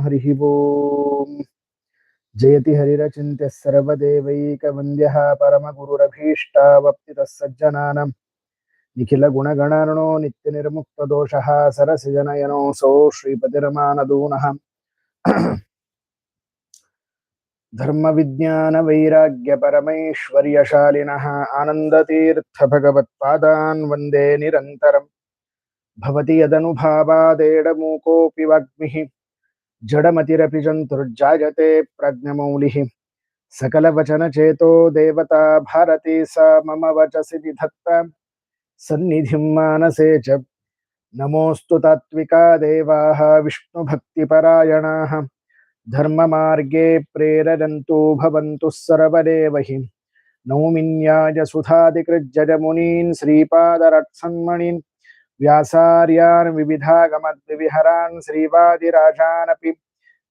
हरिः ओम्। जयति हरिरचिन्त्यः सर्वदेवैकवन्द्यः परमगुरुरभीष्टावप्तितः सज्जनानां निखिलगुणगणार्णो नित्यनिर्मुक्तदोषः सरसिजनयनोऽसौ श्रीपतिरमानदूनः। धर्मविज्ञानवैराग्यपरमैश्वर्यशालिनः आनन्दतीर्थभगवत्पादान् वंदे निरन्तरम्। भवति यदनुभावादेडमूकोऽपि वाग्मिः। जडमतिरपि जन्तुर्जायते प्रज्ञमौलिः। सकलवचनचेतो देवता भारती सा मम वचसि निधत्ता सन्निधिं मानसे च। नमोऽस्तु तात्विका देवाः विष्णुभक्तिपरायणाः। धर्ममार्गे प्रेरयन्तु भवन्तु सर्वदेव। हि नौमिन्याय सुधादिकृज्जमुनीन् श्रीपादरत्सन्मणीन्। व्यासार्यान् विविधागमद्विविहरान् श्रीवादिराजानपि।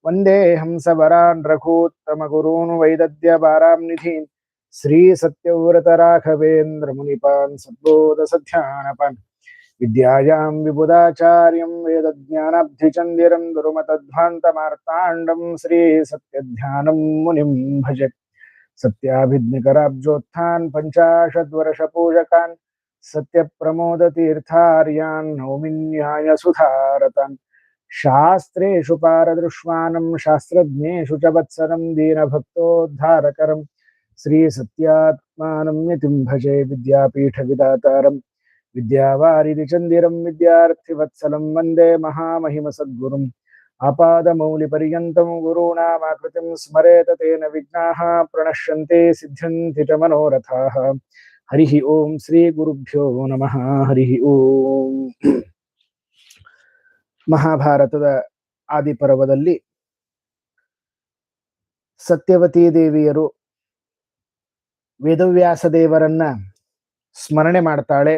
वंदे हंसवरान् रघूत्तमगुरून् वैदद्यपारां निधीन् श्रीसत्यव्रतराघवेन्द्रमुनिपान् सद्बोधसध्यानपान्। विद्यायां विबुधाचार्यं वेदज्ञानाब्धिचन्दिरं दुर्मतध्वान्तमार्ताण्डं श्रीसत्यध्यानं मुनिं भजे। सत्याभिज्ञकराब्जोत्थान् पञ्चाशद्वर्षपूजकान् सत्यप्रमोदतीर्थार्यान् नौमिन्यायसुधारतान् शास्त्रेषु पारदृश्वानं शास्त्रज्ञेषु च वत्सरं दीनभक्तोद्धारकरं श्रीसत्यात्मानं यतिं भजे विद्यापीठविदातारं विद्यावारिधिचन्दिरं विद्यार्थिवत्सलं वन्दे महामहिमसद्गुरुम् आपादमौलिपर्यन्तं गुरूणामाकृतिं स्मरेत तेन विघ्नाः प्रणश्यन्ते सिद्ध्यन्ति च मनोरथाः ಹರಿಹಿ ಓಂ ಶ್ರೀ ಗುರುಭ್ಯೋ ನಮಃ, ಹರಿಹಿ ಓಂ. ಮಹಾಭಾರತದ ಆದಿಪರ್ವದಲ್ಲಿ ಸತ್ಯವತೀ ದೇವಿಯರು ವೇದವ್ಯಾಸ ದೇವರನ್ನ ಸ್ಮರಣೆ ಮಾಡ್ತಾಳೆ.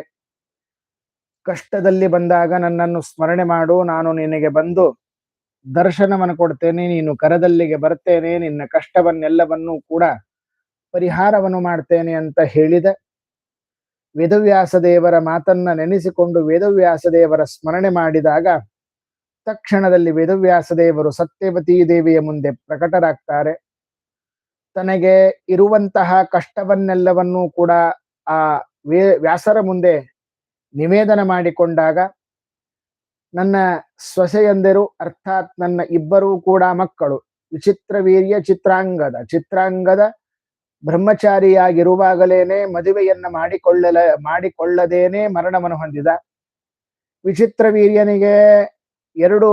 ಕಷ್ಟದಲ್ಲಿ ಬಂದಾಗ ನನ್ನನ್ನು ಸ್ಮರಣೆ ಮಾಡು, ನಾನು ನಿನಗೆ ಬಂದು ದರ್ಶನವನ್ನು ಕೊಡ್ತೇನೆ, ನೀನು ಕರದಲ್ಲಿಗೆ ಬರ್ತೇನೆ, ನಿನ್ನ ಕಷ್ಟವನ್ನೆಲ್ಲವನ್ನೂ ಕೂಡ ಪರಿಹಾರವನ್ನು ಮಾಡ್ತೇನೆ ಅಂತ ಹೇಳಿದ ವೇದವ್ಯಾಸ ದೇವರ ಮಾತನ್ನ ನೆನೆಸಿಕೊಂಡು ವೇದವ್ಯಾಸ ದೇವರ ಸ್ಮರಣೆ ಮಾಡಿದಾಗ ತಕ್ಷಣದಲ್ಲಿ ವೇದವ್ಯಾಸ ದೇವರು ಸತ್ಯವತೀ ದೇವಿಯ ಮುಂದೆ ಪ್ರಕಟರಾಗ್ತಾರೆ. ತನಗೆ ಇರುವಂತಹ ಕಷ್ಟವನ್ನೆಲ್ಲವನ್ನೂ ಕೂಡ ಆ ವೇ ವ್ಯಾಸರ ಮುಂದೆ ನಿವೇದನ ಮಾಡಿಕೊಂಡಾಗ ನನ್ನ ಸೊಸೆಯಂದಿರು ಅರ್ಥಾತ್ ನನ್ನ ಇಬ್ಬರೂ ಕೂಡ ಮಕ್ಕಳು. ವಿಚಿತ್ರ ವೀರ್ಯ ಚಿತ್ರಾಂಗದ ಚಿತ್ರಾಂಗದ ಬ್ರಹ್ಮಚಾರಿಯಾಗಿರುವಾಗಲೇನೆ ಮದುವೆಯನ್ನ ಮಾಡಿಕೊಳ್ಳಲ, ಮಾಡಿಕೊಳ್ಳದೇನೆ ಮರಣವನ್ನು ಹೊಂದಿದ. ವಿಚಿತ್ರ ವೀರ್ಯನಿಗೆ ಎರಡು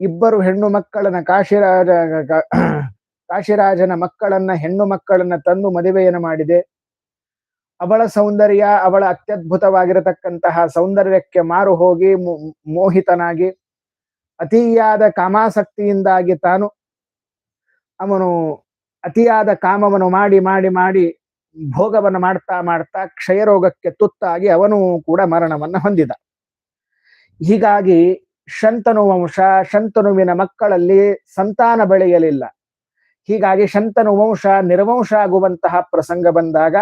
ಇಬ್ಬರು ಹೆಣ್ಣು ಮಕ್ಕಳನ್ನ ಕಾಶಿರಾಜ, ಕಾಶಿರಾಜನ ಮಕ್ಕಳನ್ನ, ಹೆಣ್ಣು ಮಕ್ಕಳನ್ನ ತಂದು ಮದುವೆಯನ್ನು ಮಾಡಿದೆ. ಅವಳ ಸೌಂದರ್ಯ, ಅವಳ ಅತ್ಯದ್ಭುತವಾಗಿರತಕ್ಕಂತಹ ಸೌಂದರ್ಯಕ್ಕೆ ಮಾರು ಹೋಗಿ ಮೋಹಿತನಾಗಿ, ಅತಿಯಾದ ಕಾಮಾಸಕ್ತಿಯಿಂದಾಗಿ ತಾನು ಅವನು ಅತಿಯಾದ ಕಾಮವನ್ನು ಮಾಡಿ ಮಾಡಿ ಮಾಡಿ ಭೋಗವನ್ನು ಮಾಡ್ತಾ ಮಾಡ್ತಾ ಕ್ಷಯರೋಗಕ್ಕೆ ತುತ್ತಾಗಿ ಅವನು ಕೂಡ ಮರಣವನ್ನ ಹೊಂದಿದ. ಹೀಗಾಗಿ ಶಂತನು ವಂಶ ಶಂತನುವಿನ ಮಕ್ಕಳಲ್ಲಿ ಸಂತಾನ ಬೆಳೆಯಲಿಲ್ಲ. ಹೀಗಾಗಿ ಶಂತನು ವಂಶ, ನಿರ್ವಂಶ ಆಗುವಂತಹ ಪ್ರಸಂಗ ಬಂದಾಗ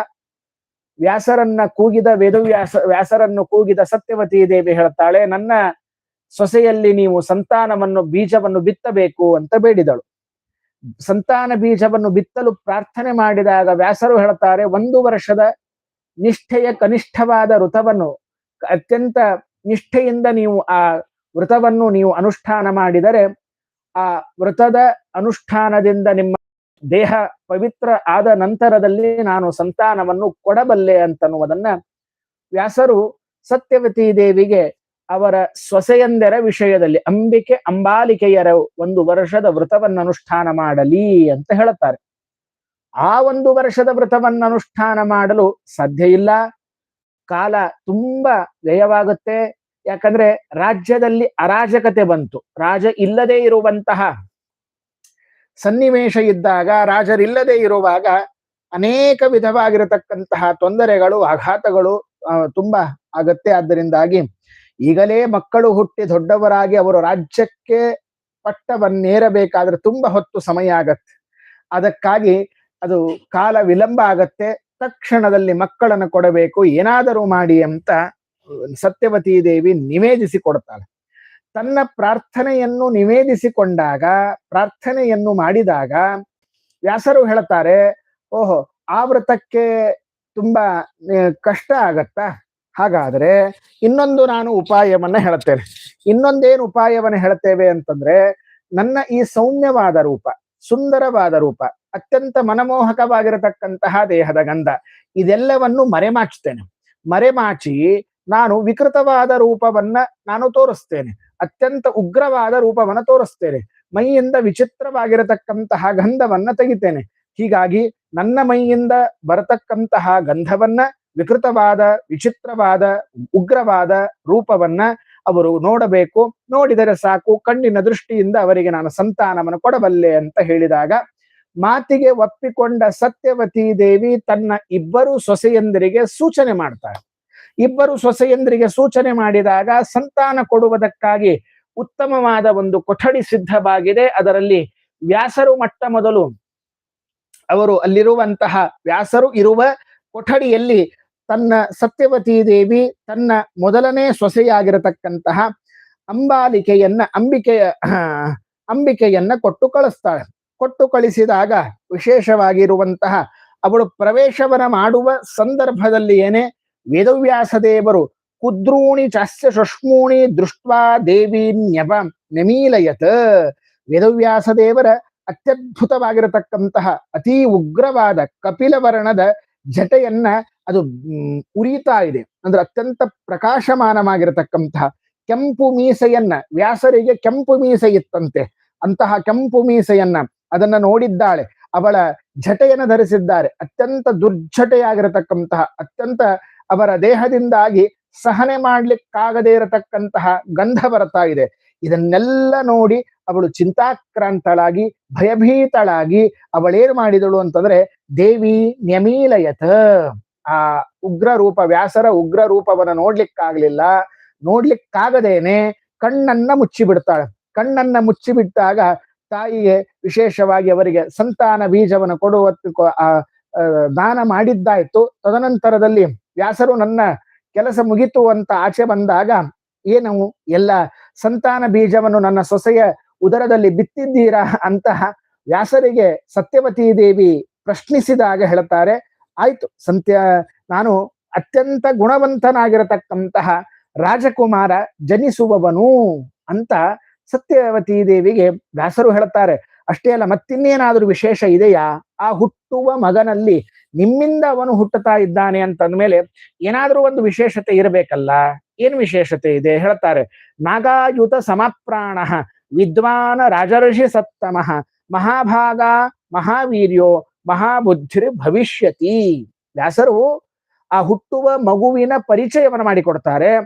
ವ್ಯಾಸರನ್ನ ಕೂಗಿದ ವೇದವ್ಯಾಸ, ವ್ಯಾಸರನ್ನು ಕೂಗಿದ ಸತ್ಯವತಿ ದೇವಿ ಹೇಳ್ತಾಳೆ, ನನ್ನ ಸೊಸೆಯಲ್ಲಿ ನೀವು ಸಂತಾನವನ್ನು, ಬೀಜವನ್ನು ಬಿತ್ತಬೇಕು ಅಂತ ಬೇಡಿದಳು. ಸಂತಾನ ಬೀಜವನ್ನು ಬಿತ್ತಲು ಪ್ರಾರ್ಥನೆ ಮಾಡಿದಾಗ ವ್ಯಾಸರು ಹೇಳ್ತಾರೆ ಒಂದು ವರ್ಷದ ನಿಷ್ಠೆಯ ಕನಿಷ್ಠವಾದ ವೃತವನ್ನು ಅತ್ಯಂತ ನಿಷ್ಠೆಯಿಂದ ನೀವು ಆ ವೃತವನ್ನು ನೀವು ಅನುಷ್ಠಾನ ಮಾಡಿದರೆ, ಆ ವೃತದ ಅನುಷ್ಠಾನದಿಂದ ನಿಮ್ಮ ದೇಹ ಪವಿತ್ರ ಆದ ನಂತರದಲ್ಲಿ ನಾನು ಸಂತಾನವನ್ನು ಕೊಡಬಲ್ಲೆ ಅಂತನ್ನುವುದನ್ನ ವ್ಯಾಸರು ಸತ್ಯವತಿ ದೇವಿಗೆ ಅವರ ಸೊಸೆಯಂದರ ವಿಷಯದಲ್ಲಿ ಅಂಬಿಕೆ ಅಂಬಾಲಿಕೆಯರ ಒಂದು ವರ್ಷದ ವ್ರತವನ್ನು ಅನುಷ್ಠಾನ ಮಾಡಲಿ ಅಂತ ಹೇಳುತ್ತಾರೆ. ಆ ಒಂದು ವರ್ಷದ ವ್ರತವನ್ನು ಅನುಷ್ಠಾನ ಮಾಡಲು ಸಾಧ್ಯ ಇಲ್ಲ. ಕಾಲ ತುಂಬಾ ವ್ಯಯವಾಗುತ್ತೆ. ಯಾಕಂದ್ರೆ ರಾಜ್ಯದಲ್ಲಿ ಅರಾಜಕತೆ ಬಂತು. ರಾಜ ಇಲ್ಲದೆ ಇರುವಂತಹ ಸನ್ನಿವೇಶ ಇದ್ದಾಗ ರಾಜರಿಲ್ಲದೆ ಇರುವಾಗ ಅನೇಕ ವಿಧವಾಗಿರತಕ್ಕಂತಹ ತೊಂದರೆಗಳು, ಆಘಾತಗಳು ತುಂಬಾ ಆಗತ್ತೆ. ಆದ್ದರಿಂದಾಗಿ ಈಗಲೇ ಮಕ್ಕಳು ಹುಟ್ಟಿ ದೊಡ್ಡವರಾಗಿ ಅವರು ರಾಜ್ಯಕ್ಕೆ ಪಟ್ಟವನ್ನೇರಬೇಕಾದ್ರೆ ತುಂಬಾ ಹೊತ್ತು ಸಮಯ ಆಗತ್ತೆ. ಅದಕ್ಕಾಗಿ ಅದು ಕಾಲ ವಿಳಂಬ ಆಗತ್ತೆ. ತಕ್ಷಣದಲ್ಲಿ ಮಕ್ಕಳನ್ನು ಕೊಡಬೇಕು. ಏನಾದರೂ ಮಾಡಿ ಅಂತ ಸತ್ಯವತಿ ದೇವಿ ನಿವೇದಿಸಿ ಕೊಡ್ತಾಳೆ. ತನ್ನ ಪ್ರಾರ್ಥನೆಯನ್ನು ನಿವೇದಿಸಿಕೊಂಡಾಗ, ಪ್ರಾರ್ಥನೆಯನ್ನು ಮಾಡಿದಾಗ ವ್ಯಾಸರು ಹೇಳ್ತಾರೆ, ಓಹೋ, ಆ ವ್ರತಕ್ಕೆ ತುಂಬಾ ಕಷ್ಟ ಆಗತ್ತಾ? ಹಾಗಾದ್ರೆ ಇನ್ನೊಂದು ನಾನು ಉಪಾಯವನ್ನ ಹೇಳ್ತೇನೆ ಇನ್ನೊಂದೇನು ಉಪಾಯವನ್ನ ಹೇಳ್ತೇವೆ ಅಂತಂದ್ರೆ ನನ್ನ ಈ ಸೌಮ್ಯವಾದ ರೂಪ, ಸುಂದರವಾದ ರೂಪ, ಅತ್ಯಂತ ಮನಮೋಹಕವಾಗಿರತಕ್ಕಂತಹ ದೇಹದ ಗಂಧ, ಇದೆಲ್ಲವನ್ನು ಮರೆಮಾಚ್ತೇನೆ ಮರೆಮಾಚಿ ನಾನು ವಿಕೃತವಾದ ರೂಪವನ್ನ ನಾನು ತೋರಿಸ್ತೇನೆ. ಅತ್ಯಂತ ಉಗ್ರವಾದ ರೂಪವನ್ನ ತೋರಿಸ್ತೇನೆ. ಮೈಯಿಂದ ವಿಚಿತ್ರವಾಗಿರತಕ್ಕಂತಹ ಗಂಧವನ್ನ ತೆಗಿತೇನೆ. ಹೀಗಾಗಿ ನನ್ನ ಮೈಯಿಂದ ಬರತಕ್ಕಂತಹ ಗಂಧವನ್ನ ವಿಕೃತವಾದ, ವಿಚಿತ್ರವಾದ, ಉಗ್ರವಾದ ರೂಪವನ್ನ ಅವರು ನೋಡಬೇಕು. ನೋಡಿದರೆ ಸಾಕು, ಕಣ್ಣಿನ ದೃಷ್ಟಿಯಿಂದ ಅವರಿಗೆ ನಾನು ಸಂತಾನವನ್ನು ಕೊಡಬಲ್ಲೆ ಅಂತ ಹೇಳಿದಾಗ, ಮಾತಿಗೆ ಒಪ್ಪಿಕೊಂಡ ಸತ್ಯವತಿ ದೇವಿ ತನ್ನ ಇಬ್ಬರು ಸೊಸೆಯಂದರಿಗೆ ಸೂಚನೆ ಮಾಡ್ತಾರೆ ಇಬ್ಬರು ಸೊಸೆಯಂದರಿಗೆ ಸೂಚನೆ ಮಾಡಿದಾಗ ಸಂತಾನ ಕೊಡುವುದಕ್ಕಾಗಿ ಉತ್ತಮವಾದ ಒಂದು ಕೊಠಡಿ ಸಿದ್ಧವಾಗಿದೆ. ಅದರಲ್ಲಿ ವ್ಯಾಸರು ಮಟ್ಟ ಮೊದಲು ಅವರು ಅಲ್ಲಿರುವಂತಹ ವ್ಯಾಸರು ಇರುವ ಕೊಠಡಿಯಲ್ಲಿ ತನ್ನ ಸತ್ಯವತಿ ದೇವಿ, ತನ್ನ ಮೊದಲನೇ ಸೊಸೆಯಾಗಿರತಕ್ಕಂತಹ ಅಂಬಾಲಿಕೆಯನ್ನ, ಅಂಬಿಕೆಯ ಅಂಬಿಕೆಯನ್ನ ಕೊಟ್ಟು ಕಳಿಸ್ತಾಳೆ. ಕೊಟ್ಟು ಕಳಿಸಿದಾಗ ವಿಶೇಷವಾಗಿರುವಂತಹ ಅವಳು ಪ್ರವೇಶವನ ಮಾಡುವ ಸಂದರ್ಭದಲ್ಲಿ ಏನೇ ವೇದವ್ಯಾಸ ದೇವರು, ಕುದ್ರೂಣಿ ಚಾಸ್ಯ ಶುಷ್ಮೂಣಿ ದೃಷ್ಟ್ವಾ ದೇವಿ ನ್ಯವ ನೆಮೀಲಯತ್. ವೇದವ್ಯಾಸ ದೇವರ ಅತ್ಯದ್ಭುತವಾಗಿರತಕ್ಕಂತಹ ಅತಿ ಉಗ್ರವಾದ ಕಪಿಲವರ್ಣದ ಜಟೆಯನ್ನ ಅದು ಉರಿತಾ ಇದೆ. ಅಂದ್ರೆ ಅತ್ಯಂತ ಪ್ರಕಾಶಮಾನವಾಗಿರತಕ್ಕಂತಹ ಕೆಂಪು ಮೀಸೆಯನ್ನ, ವ್ಯಾಸರಿಗೆ ಕೆಂಪು ಮೀಸೆ ಇತ್ತಂತೆ. ಅಂತಹ ಕೆಂಪು ಮೀಸೆಯನ್ನ ಅದನ್ನ ನೋಡಿದ್ದಾಳೆ. ಅವಳ ಜಟೆಯನ್ನು ಧರಿಸಿದ್ದಾರೆ. ಅತ್ಯಂತ ದುರ್ಜಟೆಯಾಗಿರತಕ್ಕಂತಹ, ಅತ್ಯಂತ ಅವರ ದೇಹದಿಂದಾಗಿ ಸಹನೆ ಮಾಡ್ಲಿಕ್ಕಾಗದೇ ಇರತಕ್ಕಂತಹ ಗಂಧ ಬರ್ತಾ ಇದೆ. ಇದನ್ನೆಲ್ಲ ನೋಡಿ ಅವಳು ಚಿಂತಾಕ್ರಾಂತಳಾಗಿ, ಭಯಭೀತಳಾಗಿ ಅವಳೇನು ಮಾಡಿದಳು ಅಂತಂದ್ರೆ, ದೇವಿ ನ್ಯಮೀಲಯತ. ಆ ಉಗ್ರ ರೂಪ, ವ್ಯಾಸರ ಉಗ್ರ ರೂಪವನ್ನ ನೋಡ್ಲಿಕ್ಕಾಗ್ಲಿಲ್ಲ. ನೋಡ್ಲಿಕ್ಕಾಗದೇನೆ ಕಣ್ಣನ್ನ ಮುಚ್ಚಿ ಬಿಡ್ತಾಳೆ ಕಣ್ಣನ್ನ ಮುಚ್ಚಿ ಬಿಟ್ಟಾಗ ತಾಯಿಗೆ ವಿಶೇಷವಾಗಿ ಅವರಿಗೆ ಸಂತಾನ ಬೀಜವನ್ನು ಕೊಡುವ ದಾನ ಮಾಡಿದ್ದಾಯ್ತು. ತದನಂತರದಲ್ಲಿ ವ್ಯಾಸರು ನನ್ನ ಕೆಲಸ ಮುಗಿತು ಅಂತ ಆಚೆ ಬಂದಾಗ ಏನು ಎಲ್ಲ ಸಂತಾನ ಬೀಜವನ್ನು ನನ್ನ ಸೊಸೆಯ ಉದರದಲ್ಲಿ ಬಿತ್ತಿದ್ದೀರಾ ಅಂತ ವ್ಯಾಸರಿಗೆ ಸತ್ಯವತೀ ದೇವಿ ಪ್ರಶ್ನಿಸಿದಾಗ ಹೇಳ್ತಾರೆ. ಆಯ್ತು. ಸಂತ್ಯ, ನಾನು ಅತ್ಯಂತ ಗುಣವಂತನಾಗಿರತಕ್ಕಂತಹ ರಾಜಕುಮಾರ ಜನಿಸುವವನು ಅಂತ ಸತ್ಯವತಿ ದೇವಿಗೆ ವ್ಯಾಸರು ಹೇಳ್ತಾರೆ ಅಷ್ಟೇ ಅಲ್ಲ, ಮತ್ತಿನ್ನೇನಾದ್ರೂ ವಿಶೇಷ ಇದೆಯಾ? ಆ ಹುಟ್ಟುವ ಮಗನಲ್ಲಿ ನಿಮ್ಮಿಂದ ಅವನು ಹುಟ್ಟುತ್ತಾ ಇದ್ದಾನೆ ಅಂತಂದ್ಮೇಲೆ ಏನಾದ್ರೂ ಒಂದು ವಿಶೇಷತೆ ಇರಬೇಕಲ್ಲ? ಏನ್ ವಿಶೇಷತೆ ಇದೆ? ಹೇಳ್ತಾರೆ ನಾಗಾಯುತ ಸಮಪ್ರಾಣ, ವಿದ್ವಾನ ರಾಜರ್ಷಿ ಸತ್ತಮಃ, ಮಹಾಭಾಗ ಮಹಾವೀರ್ಯೋ ಮಹಾಬುದ್ಧಿರ್ ಭವಿಷ್ಯತಿ. ವ್ಯಾಸರು ಆ ಹುಟ್ಟುವ ಮಗುವಿನ ಪರಿಚಯವನ್ನು ಮಾಡಿಕೊಡ್ತಾರೆ.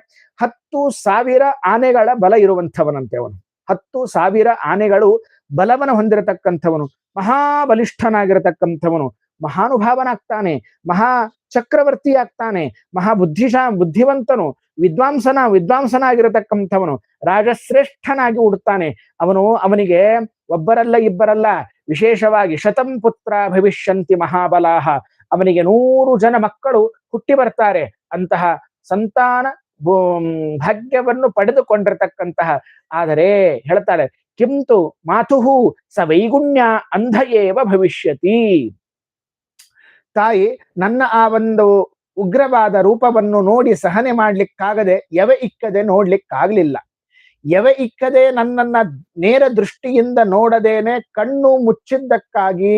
ಹತ್ತು ಸಾವಿರ ಆನೆಗಳ ಬಲ ಇರುವಂಥವನಂತೆ ಅವನು. ಹತ್ತು ಸಾವಿರ ಆನೆಗಳು ಬಲವನ್ನು ಹೊಂದಿರತಕ್ಕಂಥವನು. ಮಹಾಬಲಿಷ್ಠನಾಗಿರತಕ್ಕಂಥವನು. ಮಹಾನುಭಾವನಾಗ್ತಾನೆ. ಮಹಾ ಚಕ್ರವರ್ತಿ ಆಗ್ತಾನೆ ಮಹಾ ಬುದ್ಧಿಶಾ ಬುದ್ಧಿವಂತನು. ವಿದ್ವಾಂಸನ, ವಿದ್ವಾಂಸನಾಗಿರತಕ್ಕಂಥವನು. ರಾಜಶ್ರೇಷ್ಠನಾಗಿ ಉಡ್ತಾನೆ ಅವನು ಅವನಿಗೆ, ಒಬ್ಬರಲ್ಲ ಇಬ್ಬರಲ್ಲ, ವಿಶೇಷವಾಗಿ ಶತಂ ಪುತ್ರ ಭವಿಷ್ಯಂತಿ ಮಹಾಬಲಾಹ. ಅವನಿಗೆ ನೂರು ಜನ ಮಕ್ಕಳು ಹುಟ್ಟಿ ಬರ್ತಾರೆ. ಅಂತಹ ಸಂತಾನ ಭಾಗ್ಯವನ್ನು ಪಡೆದುಕೊಂಡಿರತಕ್ಕಂತಹ. ಆದರೆ ಹೇಳ್ತಾರೆ ಕಿಂತು ಮಾತುಹು ಸ ವೈಗುಣ್ಯ ಅಂಧ ಏವ ಭವಿಷ್ಯತಿ. ತಾಯಿ, ನನ್ನ ಆ ಒಂದು ಉಗ್ರವಾದ ರೂಪವನ್ನು ನೋಡಿ ಸಹನೆ ಮಾಡ್ಲಿಕ್ಕಾಗದೆ ಯವ ಇಕ್ಕದೆ ನೋಡ್ಲಿಕ್ಕಾಗ್ಲಿಲ್ಲ. ಎವೆ ಇಕ್ಕದೆ ನನ್ನನ್ನ ನೇರ ದೃಷ್ಟಿಯಿಂದ ನೋಡದೇನೆ ಕಣ್ಣು ಮುಚ್ಚಿದ್ದಕ್ಕಾಗಿ,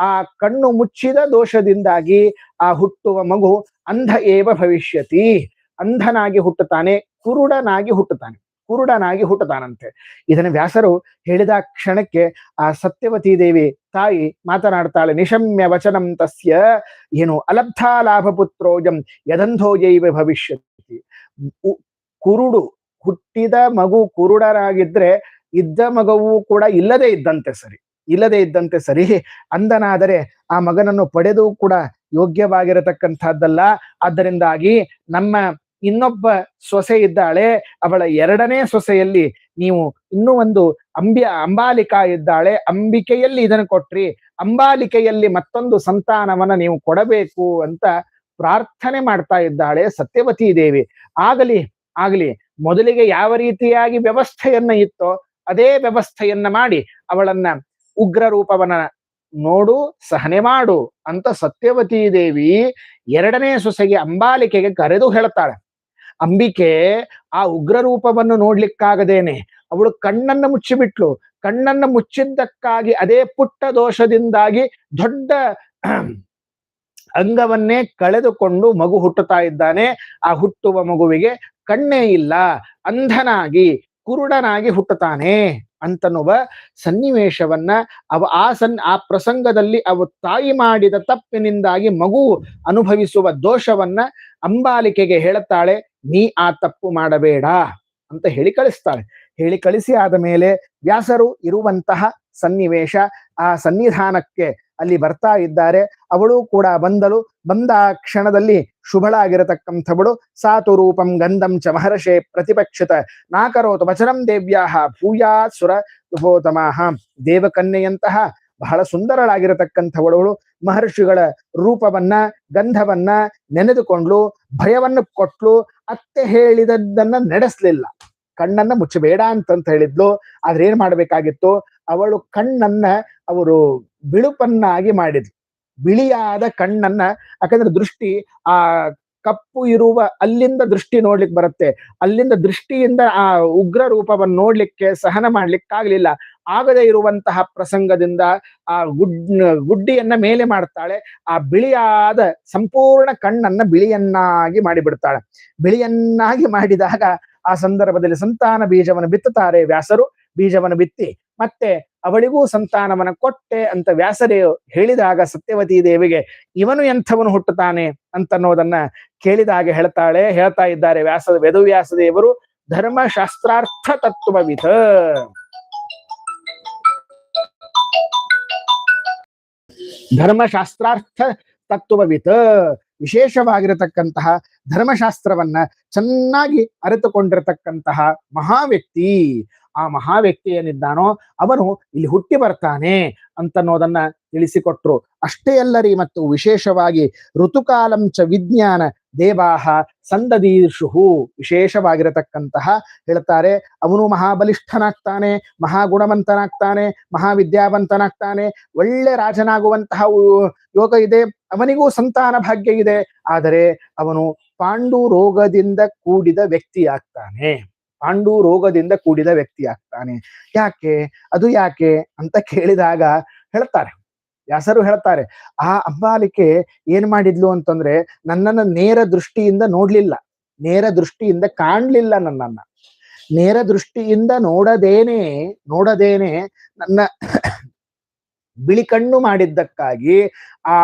ಆ ಕಣ್ಣು ಮುಚ್ಚಿದ ದೋಷದಿಂದಾಗಿ ಆ ಹುಟ್ಟುವ ಮಗು ಅಂಧ ಏವ ಭವಿಷ್ಯತಿ. ಅಂಧನಾಗಿ ಹುಟ್ಟುತ್ತಾನೆ, ಕುರುಡನಾಗಿ ಹುಟ್ಟುತ್ತಾನೆ, ಕುರುಡನಾಗಿ ಹುಟ್ಟುತ್ತಾನಂತೆ. ಇದನ್ನು ವ್ಯಾಸರು ಹೇಳಿದ ಕ್ಷಣಕ್ಕೆ ಆ ಸತ್ಯವತಿ ದೇವಿ ತಾಯಿ ಮಾತನಾಡ್ತಾಳೆ, ನಿಶಮ್ಯ ವಚನಂ ತಸ್ಯ, ಏನು ಅಲಬ್ಧಾಲಾಭ ಪುತ್ರೋಜಂ ಯದಂಧೋಜೈವ ಭವಿಷ್ಯತಿ. ಕುರುಡು ಹುಟ್ಟಿದ ಮಗು ಕುರುಡರಾಗಿದ್ರೆ ಇದ್ದ ಮಗವು ಕೂಡ ಇಲ್ಲದೆ ಇದ್ದಂತೆ ಸರಿ, ಇಲ್ಲದೆ ಇದ್ದಂತೆ ಸರಿ. ಅಂದನಾದರೆ ಆ ಮಗನನ್ನು ಪಡೆದು ಕೂಡ ಯೋಗ್ಯವಾಗಿರತಕ್ಕಂಥದ್ದಲ್ಲ. ಆದ್ದರಿಂದಾಗಿ ನಮ್ಮ ಇನ್ನೊಬ್ಬ ಸೊಸೆ ಇದ್ದಾಳೆ, ಅವಳ ಎರಡನೇ ಸೊಸೆಯಲ್ಲಿ ನೀವು ಇನ್ನೂ ಒಂದು ಅಂಬ್ಯ ಅಂಬಾಲಿಕಾ ಇದ್ದಾಳೆ, ಅಂಬಿಕೆಯಲ್ಲಿ ಇದನ್ನು ಕೊಟ್ರಿ, ಅಂಬಾಲಿಕೆಯಲ್ಲಿ ಮತ್ತೊಂದು ಸಂತಾನವನ್ನ ನೀವು ಕೊಡಬೇಕು ಅಂತ ಪ್ರಾರ್ಥನೆ ಮಾಡ್ತಾ ಇದ್ದಾಳೆ ಸತ್ಯವತಿ ದೇವಿ. ಆಗಲಿ ಆಗಲಿ ಮೊದಲಿಗೆ ಯಾವ ರೀತಿಯಾಗಿ ವ್ಯವಸ್ಥೆಯನ್ನ ಇತ್ತೋ ಅದೇ ವ್ಯವಸ್ಥೆಯನ್ನ ಮಾಡಿ ಅವಳನ್ನ ಉಗ್ರ ರೂಪವನ್ನ ನೋಡು, ಸಹನೆ ಮಾಡು ಅಂತ ಸತ್ಯವತಿ ದೇವಿ ಎರಡನೇ ಸೊಸೆಗೆ ಅಂಬಾಲಿಕೆಗೆ ಕರೆದು ಹೇಳ್ತಾಳೆ. ಅಂಬಿಕೆ, ಆ ಉಗ್ರ ರೂಪವನ್ನು ನೋಡ್ಲಿಕ್ಕಾಗದೇನೆ? ಅವಳು ಕಣ್ಣನ್ನ ಮುಚ್ಚಿಬಿಟ್ಲು. ಕಣ್ಣನ್ನ ಮುಚ್ಚಿದ್ದಕ್ಕಾಗಿ ಅದೇ ಪುಟ್ಟ ದೋಷದಿಂದಾಗಿ ದೊಡ್ಡ ಅಂಗವನ್ನೇ ಕಳೆದುಕೊಂಡು ಮಗು ಹುಟ್ಟುತ್ತಾ ಇದ್ದಾನೆ. ಆ ಹುಟ್ಟುವ ಮಗುವಿಗೆ ಕಣ್ಣೇ ಇಲ್ಲ, ಅಂಧನಾಗಿ, ಕುರುಡನಾಗಿ ಹುಟ್ಟುತ್ತಾನೆ ಅಂತನ್ನುವ ಸನ್ನಿವೇಶವನ್ನ ಅವ ಆ ಸನ್, ಆ ಪ್ರಸಂಗದಲ್ಲಿ ಅವ ತಾಯಿ ಮಾಡಿದ ತಪ್ಪಿನಿಂದಾಗಿ ಮಗು ಅನುಭವಿಸುವ ದೋಷವನ್ನ ಅಂಬಾಲಿಕೆಗೆ ಹೇಳುತ್ತಾಳೆ, ನೀ ಆ ತಪ್ಪು ಮಾಡಬೇಡ ಅಂತ ಹೇಳಿ ಕಳಿಸ್ತಾಳೆ. ಹೇಳಿ ಕಳಿಸಿ ಆದ ಮೇಲೆ ವ್ಯಾಸರು ಇರುವಂತಹ ಸನ್ನಿವೇಶ, ಆ ಸನ್ನಿಧಾನಕ್ಕೆ ಅಲ್ಲಿ ಬರ್ತಾ ಇದ್ದಾರೆ. ಅವಳು ಕೂಡ ಬಂದಳು. ಬಂದ ಕ್ಷಣದಲ್ಲಿ ಶುಭಳಾಗಿರತಕ್ಕಂಥವಳು ಸಾತು ರೂಪಂ ಗಂಧಂ ಚ ಮಹರ್ಷೆ ಪ್ರತಿಪಕ್ಷಿತ ನಾಕರೋತು ವಚನಂ ದೇವ್ಯಾಹ ಭೂಯಾಸುರ ಸುರ ಉಪೋತಮಾಹ ದೇವಕನ್ಯೆಯಂತಹ ಬಹಳ ಸುಂದರಳಾಗಿರತಕ್ಕಂಥವಳು ಮಹರ್ಷಿಗಳ ರೂಪವನ್ನ ಗಂಧವನ್ನ ನೆನೆದುಕೊಂಡ್ಲು, ಭಯವನ್ನು ಕೊಟ್ಲು, ಅತ್ತೆ ಹೇಳಿದದ್ದನ್ನ ನಡೆಸ್ಲಿಲ್ಲ. ಕಣ್ಣನ್ನ ಮುಚ್ಚಬೇಡ ಅಂತಂತ ಹೇಳಿದ್ಲು. ಆದ್ರೆ ಏನ್ ಮಾಡ್ಬೇಕಾಗಿತ್ತು? ಅವಳು ಕಣ್ಣನ್ನ ಅವರು ಬಿಳುಪನ್ನಾಗಿ ಮಾಡಿದ್ಲು. ಬಿಳಿಯಾದ ಕಣ್ಣನ್ನ, ಯಾಕಂದ್ರೆ ದೃಷ್ಟಿ ಆ ಕಪ್ಪು ಇರುವ ಅಲ್ಲಿಂದ ದೃಷ್ಟಿ ನೋಡ್ಲಿಕ್ಕೆ ಬರುತ್ತೆ. ಅಲ್ಲಿಂದ ದೃಷ್ಟಿಯಿಂದ ಆ ಉಗ್ರ ರೂಪವನ್ನು ನೋಡ್ಲಿಕ್ಕೆ ಸಹನ ಮಾಡ್ಲಿಕ್ಕಾಗ್ಲಿಲ್ಲ. ಆಗದೆ ಇರುವಂತಹ ಪ್ರಸಂಗದಿಂದ ಆ ಗುಡ್, ಗುಡ್ಡಿಯನ್ನ ಮೇಲೆ ಮಾಡ್ತಾಳೆ. ಆ ಬಿಳಿಯಾದ ಸಂಪೂರ್ಣ ಕಣ್ಣನ್ನ ಬಿಳಿಯನ್ನಾಗಿ ಮಾಡಿಬಿಡ್ತಾಳೆ. ಬಿಳಿಯನ್ನಾಗಿ ಮಾಡಿದಾಗ ಆ ಸಂದರ್ಭದಲ್ಲಿ ಸಂತಾನ ಬೀಜವನ್ನು ಬಿತ್ತುತ್ತಾರೆ ವ್ಯಾಸರು. ಬೀಜವನ್ನು ಬಿತ್ತಿ ಮತ್ತೆ ಅವಳಿಗೂ ಸಂತಾನವನ್ನ ಕೊಟ್ಟೆ ಅಂತ ವ್ಯಾಸರೇ ಹೇಳಿದಾಗ ಸತ್ಯವತಿ ದೇವಿಗೆ, ಇವನು ಎಂಥವನು ಹುಟ್ಟುತ್ತಾನೆ? ಅಂತನ್ನೋದನ್ನ ಕೇಳಿದಾಗ ಹೇಳ್ತಾಳೆ. ಹೇಳ್ತಾ ಇದ್ದಾರೆ ವ್ಯಾಸ ವೇದವ್ಯಾಸ ದೇವರು, ಧರ್ಮಶಾಸ್ತ್ರಾರ್ಥ ತತ್ವವಿಧ. ಧರ್ಮಶಾಸ್ತ್ರಾರ್ಥ ತತ್ವವಿತ ವಿಶೇಷವಾಗಿರತಕ್ಕಂತಹ ಧರ್ಮಶಾಸ್ತ್ರವನ್ನ ಚೆನ್ನಾಗಿ ಅರಿತುಕೊಂಡಿರತಕ್ಕಂತಹ ಮಹಾವ್ಯಕ್ತಿ. ಆ ಮಹಾ ವ್ಯಕ್ತಿ ಏನಿದ್ದಾನೋ ಅವನು ಇಲ್ಲಿ ಹುಟ್ಟಿ ಬರ್ತಾನೆ ಅಂತನ್ನೋದನ್ನ ತಿಳಿಸಿಕೊಟ್ರು. ಅಷ್ಟೇ ಅಲ್ಲರಿ ಮತ್ತು ವಿಶೇಷವಾಗಿ ಋತುಕಾಲಂಚ ವಿಜ್ಞಾನ ದೇವಾಹ ಸಂದದೀರ್ಷುಹು ವಿಶೇಷವಾಗಿರತಕ್ಕಂತಹ ಹೇಳ್ತಾರೆ. ಅವನು ಮಹಾಬಲಿಷ್ಠನಾಗ್ತಾನೆ, ಮಹಾಗುಣವಂತನಾಗ್ತಾನೆ, ಮಹಾವಿದ್ಯಾವಂತನಾಗ್ತಾನೆ, ಒಳ್ಳೆ ರಾಜನಾಗುವಂತಹ ಯೋಗ ಇದೆ, ಅವನಿಗೂ ಸಂತಾನ ಭಾಗ್ಯ ಇದೆ, ಆದರೆ ಅವನು ಪಾಂಡು ರೋಗದಿಂದ ಕೂಡಿದ ವ್ಯಕ್ತಿ ಆಗ್ತಾನೆ ಪಾಂಡು ರೋಗದಿಂದ ಕೂಡಿದ ವ್ಯಕ್ತಿ ಆಗ್ತಾನೆ ಯಾಕೆ? ಅದು ಯಾಕೆ ಅಂತ ಕೇಳಿದಾಗ ಹೇಳ್ತಾರೆ. ವ್ಯಾಸರು ಹೇಳ್ತಾರೆ, ಆ ಅಂಬಾಲಿಕೆ ಏನ್ ಮಾಡಿದ್ಲು ಅಂತಂದ್ರೆ ನನ್ನನ್ನ ನೇರ ದೃಷ್ಟಿಯಿಂದ ನೋಡ್ಲಿಲ್ಲ. ನೇರ ದೃಷ್ಟಿಯಿಂದ ಕಾಣ್ಲಿಲ್ಲ ನನ್ನನ್ನ. ನೇರ ದೃಷ್ಟಿಯಿಂದ ನೋಡದೇನೆ ನೋಡದೇನೆ ನನ್ನ ಬಿಳಿ ಕಣ್ಣು ಮಾಡಿದ್ದಕ್ಕಾಗಿ ಆ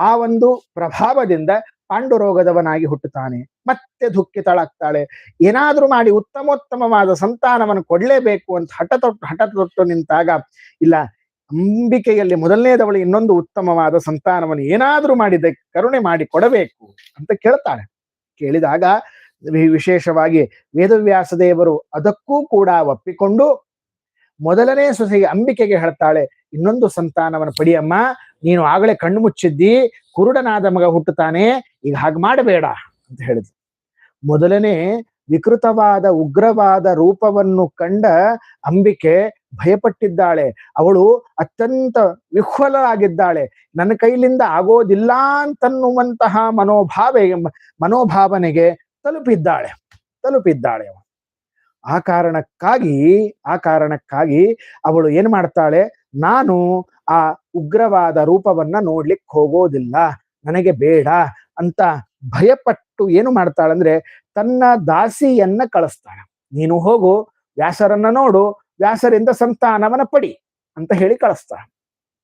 ಆ ಒಂದು ಪ್ರಭಾವದಿಂದ ಪಾಂಡುರೋಗದವನಾಗಿ ಹುಟ್ಟುತ್ತಾನೆ. ಮತ್ತೆ ದುಃಖಿತಳಾಗ್ತಾಳೆ ಏನಾದ್ರೂ ಮಾಡಿ ಉತ್ತಮೋತ್ತಮವಾದ ಸಂತಾನವನ್ನು ಕೊಡ್ಲೇಬೇಕು ಅಂತ ಹಠ ತೊಟ್ಟು ಹಠ ತೊಟ್ಟು ನಿಂತಾಗ, ಇಲ್ಲ, ಅಂಬಿಕೆಯಲ್ಲಿ ಮೊದಲನೇದವಳು ಇನ್ನೊಂದು ಉತ್ತಮವಾದ ಸಂತಾನವನ್ನು ಏನಾದ್ರೂ ಮಾಡಿದ, ಕರುಣೆ ಮಾಡಿ ಕೊಡಬೇಕು ಅಂತ ಕೇಳ್ತಾಳೆ. ಕೇಳಿದಾಗ ವಿಶೇಷವಾಗಿ ವೇದವ್ಯಾಸ ದೇವರು ಅದಕ್ಕೂ ಕೂಡ ಒಪ್ಪಿಕೊಂಡು ಮೊದಲನೇ ಸೊಸೆಗೆ ಅಂಬಿಕೆಗೆ ಹೇಳ್ತಾಳೆ, ಇನ್ನೊಂದು ಸಂತಾನವನ್ನು ಪಡಿಯಮ್ಮ, ನೀನು ಆಗಲೇ ಕಣ್ಣು ಮುಚ್ಚಿದ್ದಿ, ಕುರುಡನಾದ ಮಗ ಹುಟ್ಟುತ್ತಾನೆ, ಈಗ ಹಾಗೆ ಮಾಡಬೇಡ ಅಂತ ಹೇಳಿದ್ರು ಮೊದಲನೇ ವಿಕೃತವಾದ ಉಗ್ರವಾದ ರೂಪವನ್ನು ಕಂಡ ಅಂಬಿಕೆ ಭಯಪಟ್ಟಿದ್ದಾಳೆ. ಅವಳು ಅತ್ಯಂತ ವಿಹ್ವಲರಾಗಿದ್ದಾಳೆ ನನ್ನ ಕೈಲಿಂದ ಆಗೋದಿಲ್ಲ ಅಂತನ್ನುವಂತಹ ಮನೋಭಾವ ಮನೋಭಾವನೆಗೆ ತಲುಪಿದ್ದಾಳೆ. ತಲುಪಿದ್ದಾಳೆ ಅವಳು. ಆ ಕಾರಣಕ್ಕಾಗಿ ಆ ಕಾರಣಕ್ಕಾಗಿ ಅವಳು ಏನ್ ಮಾಡ್ತಾಳೆ? ನಾನು ಆ ಉಗ್ರವಾದ ರೂಪವನ್ನ ನೋಡ್ಲಿಕ್ಕೆ ಹೋಗೋದಿಲ್ಲ. ನನಗೆ ಬೇಡ ಅಂತ ಭಯಪಟ್ಟು ಏನು ಮಾಡ್ತಾಳಂದ್ರೆ ತನ್ನ ದಾಸಿಯನ್ನ ಕಳಿಸ್ತಾಳೆ. ನೀನು ಹೋಗು, ವ್ಯಾಸರನ್ನ ನೋಡು, ವ್ಯಾಸರಿಂದ ಸಂತಾನವನ್ನ ಪಡಿ ಅಂತ ಹೇಳಿ ಕಳಿಸ್ತಾಳೆ.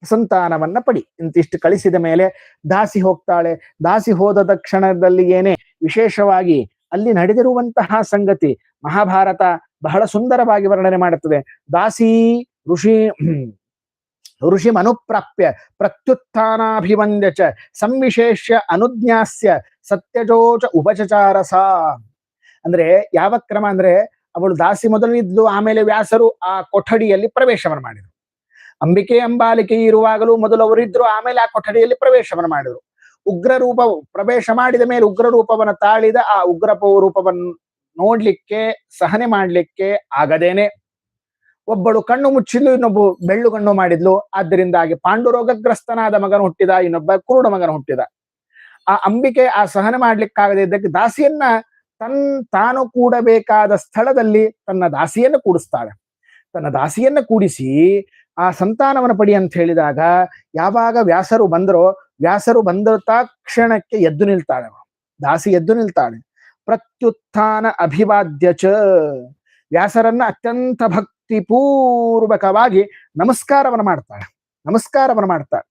ಸಂತಾನವನ್ನ ಪಡಿ. ಇಂತಿಷ್ಟು ಕಳಿಸಿದ ಮೇಲೆ ದಾಸಿ ಹೋಗ್ತಾಳೆ. ದಾಸಿ ಹೋದ ಕ್ಷಣದಲ್ಲಿ ಏನೇ ವಿಶೇಷವಾಗಿ ಅಲ್ಲಿ ನಡೆದಿರುವಂತಹ ಸಂಗತಿ ಮಹಾಭಾರತ ಬಹಳ ಸುಂದರವಾಗಿ ವರ್ಣನೆ ಮಾಡುತ್ತದೆ. ದಾಸಿ ಋಷಿ ಋಷಿ ಮನುಪ್ರಾಪ್ಯ ಪ್ರತ್ಯುತ್ಥಾನಾಭಿವಂದ್ಯ ಚ ಸಂವಿಶೇಷ್ಯ ಅನುಜ್ಞಾಸ್ಯ ಸತ್ಯಜೋಚ ಉಪಚಚಾರಸ. ಅಂದ್ರೆ ಯಾವ ಕ್ರಮ ಅಂದ್ರೆ ಅವಳು ದಾಸಿ ಮೊದಲು ಇದ್ಲು ಆಮೇಲೆ ವ್ಯಾಸರು ಆ ಕೊಠಡಿಯಲ್ಲಿ ಪ್ರವೇಶವನ್ನು ಮಾಡಿದರು. ಅಂಬಿಕೆ ಅಂಬಾಲಿಕೆ ಇರುವಾಗಲೂ ಮೊದಲು ಅವರಿದ್ರು, ಆಮೇಲೆ ಆ ಕೊಠಡಿಯಲ್ಲಿ ಪ್ರವೇಶವನ್ನು ಮಾಡಿದರು. ಉಗ್ರ ರೂಪ ಪ್ರವೇಶ ಮಾಡಿದ ಮೇಲೆ ಉಗ್ರ ರೂಪವನ್ನು ತಾಳಿದ ಆ ಉಗ್ರ ರೂಪವನ್ನು ನೋಡ್ಲಿಕ್ಕೆ, ಸಹನೆ ಮಾಡ್ಲಿಕ್ಕೆ ಆಗದೇನೆ. ಒಬ್ಬಳು ಕಣ್ಣು ಮುಚ್ಚಿದ್ಲು, ಇನ್ನೊಬ್ಬ ಬೆಳ್ಳು ಕಣ್ಣು ಮಾಡಿದ್ಲು. ಆದ್ದರಿಂದಾಗಿ ಪಾಂಡುರೋಗಗ್ರಸ್ತನಾದ ಮಗನು ಹುಟ್ಟಿದ, ಇನ್ನೊಬ್ಬ ಕುರುಡ ಮಗನು ಹುಟ್ಟಿದ. ಆ ಅಂಬಿಕೆ ಆ ಸಹನ ಮಾಡ್ಲಿಕ್ಕಾಗದೆ ಇದ್ದಕ್ಕೆ ದಾಸಿಯನ್ನ ತನ್ ತಾನು ಕೂಡಬೇಕಾದ ಸ್ಥಳದಲ್ಲಿ ತನ್ನ ದಾಸಿಯನ್ನು ಕೂಡಿಸ್ತಾಳೆ. ತನ್ನ ದಾಸಿಯನ್ನ ಕೂಡಿಸಿ ಆ ಸಂತಾನವನ ಪಡಿ ಅಂತ ಹೇಳಿದಾಗ ಯಾವಾಗ ವ್ಯಾಸರು ಬಂದರೋ ವ್ಯಾಸರು ಬಂದ ತಕ್ಷಣಕ್ಕೆ ಎದ್ದು ನಿಲ್ತಾಳೆ. ದಾಸಿ ಎದ್ದು ನಿಲ್ತಾಳೆ. ಪ್ರತ್ಯುತ್ಥಾನ ಅಭಿವಾದ್ಯ ಚ. ವ್ಯಾಸರನ್ನ ಅತ್ಯಂತ ಭಕ್ತಿ ಪೂರ್ವಕವಾಗಿ ನಮಸ್ಕಾರವನ್ನು ಮಾಡ್ತಾಳೆ. ನಮಸ್ಕಾರವನ್ನು ಮಾಡ್ತಾಳೆ.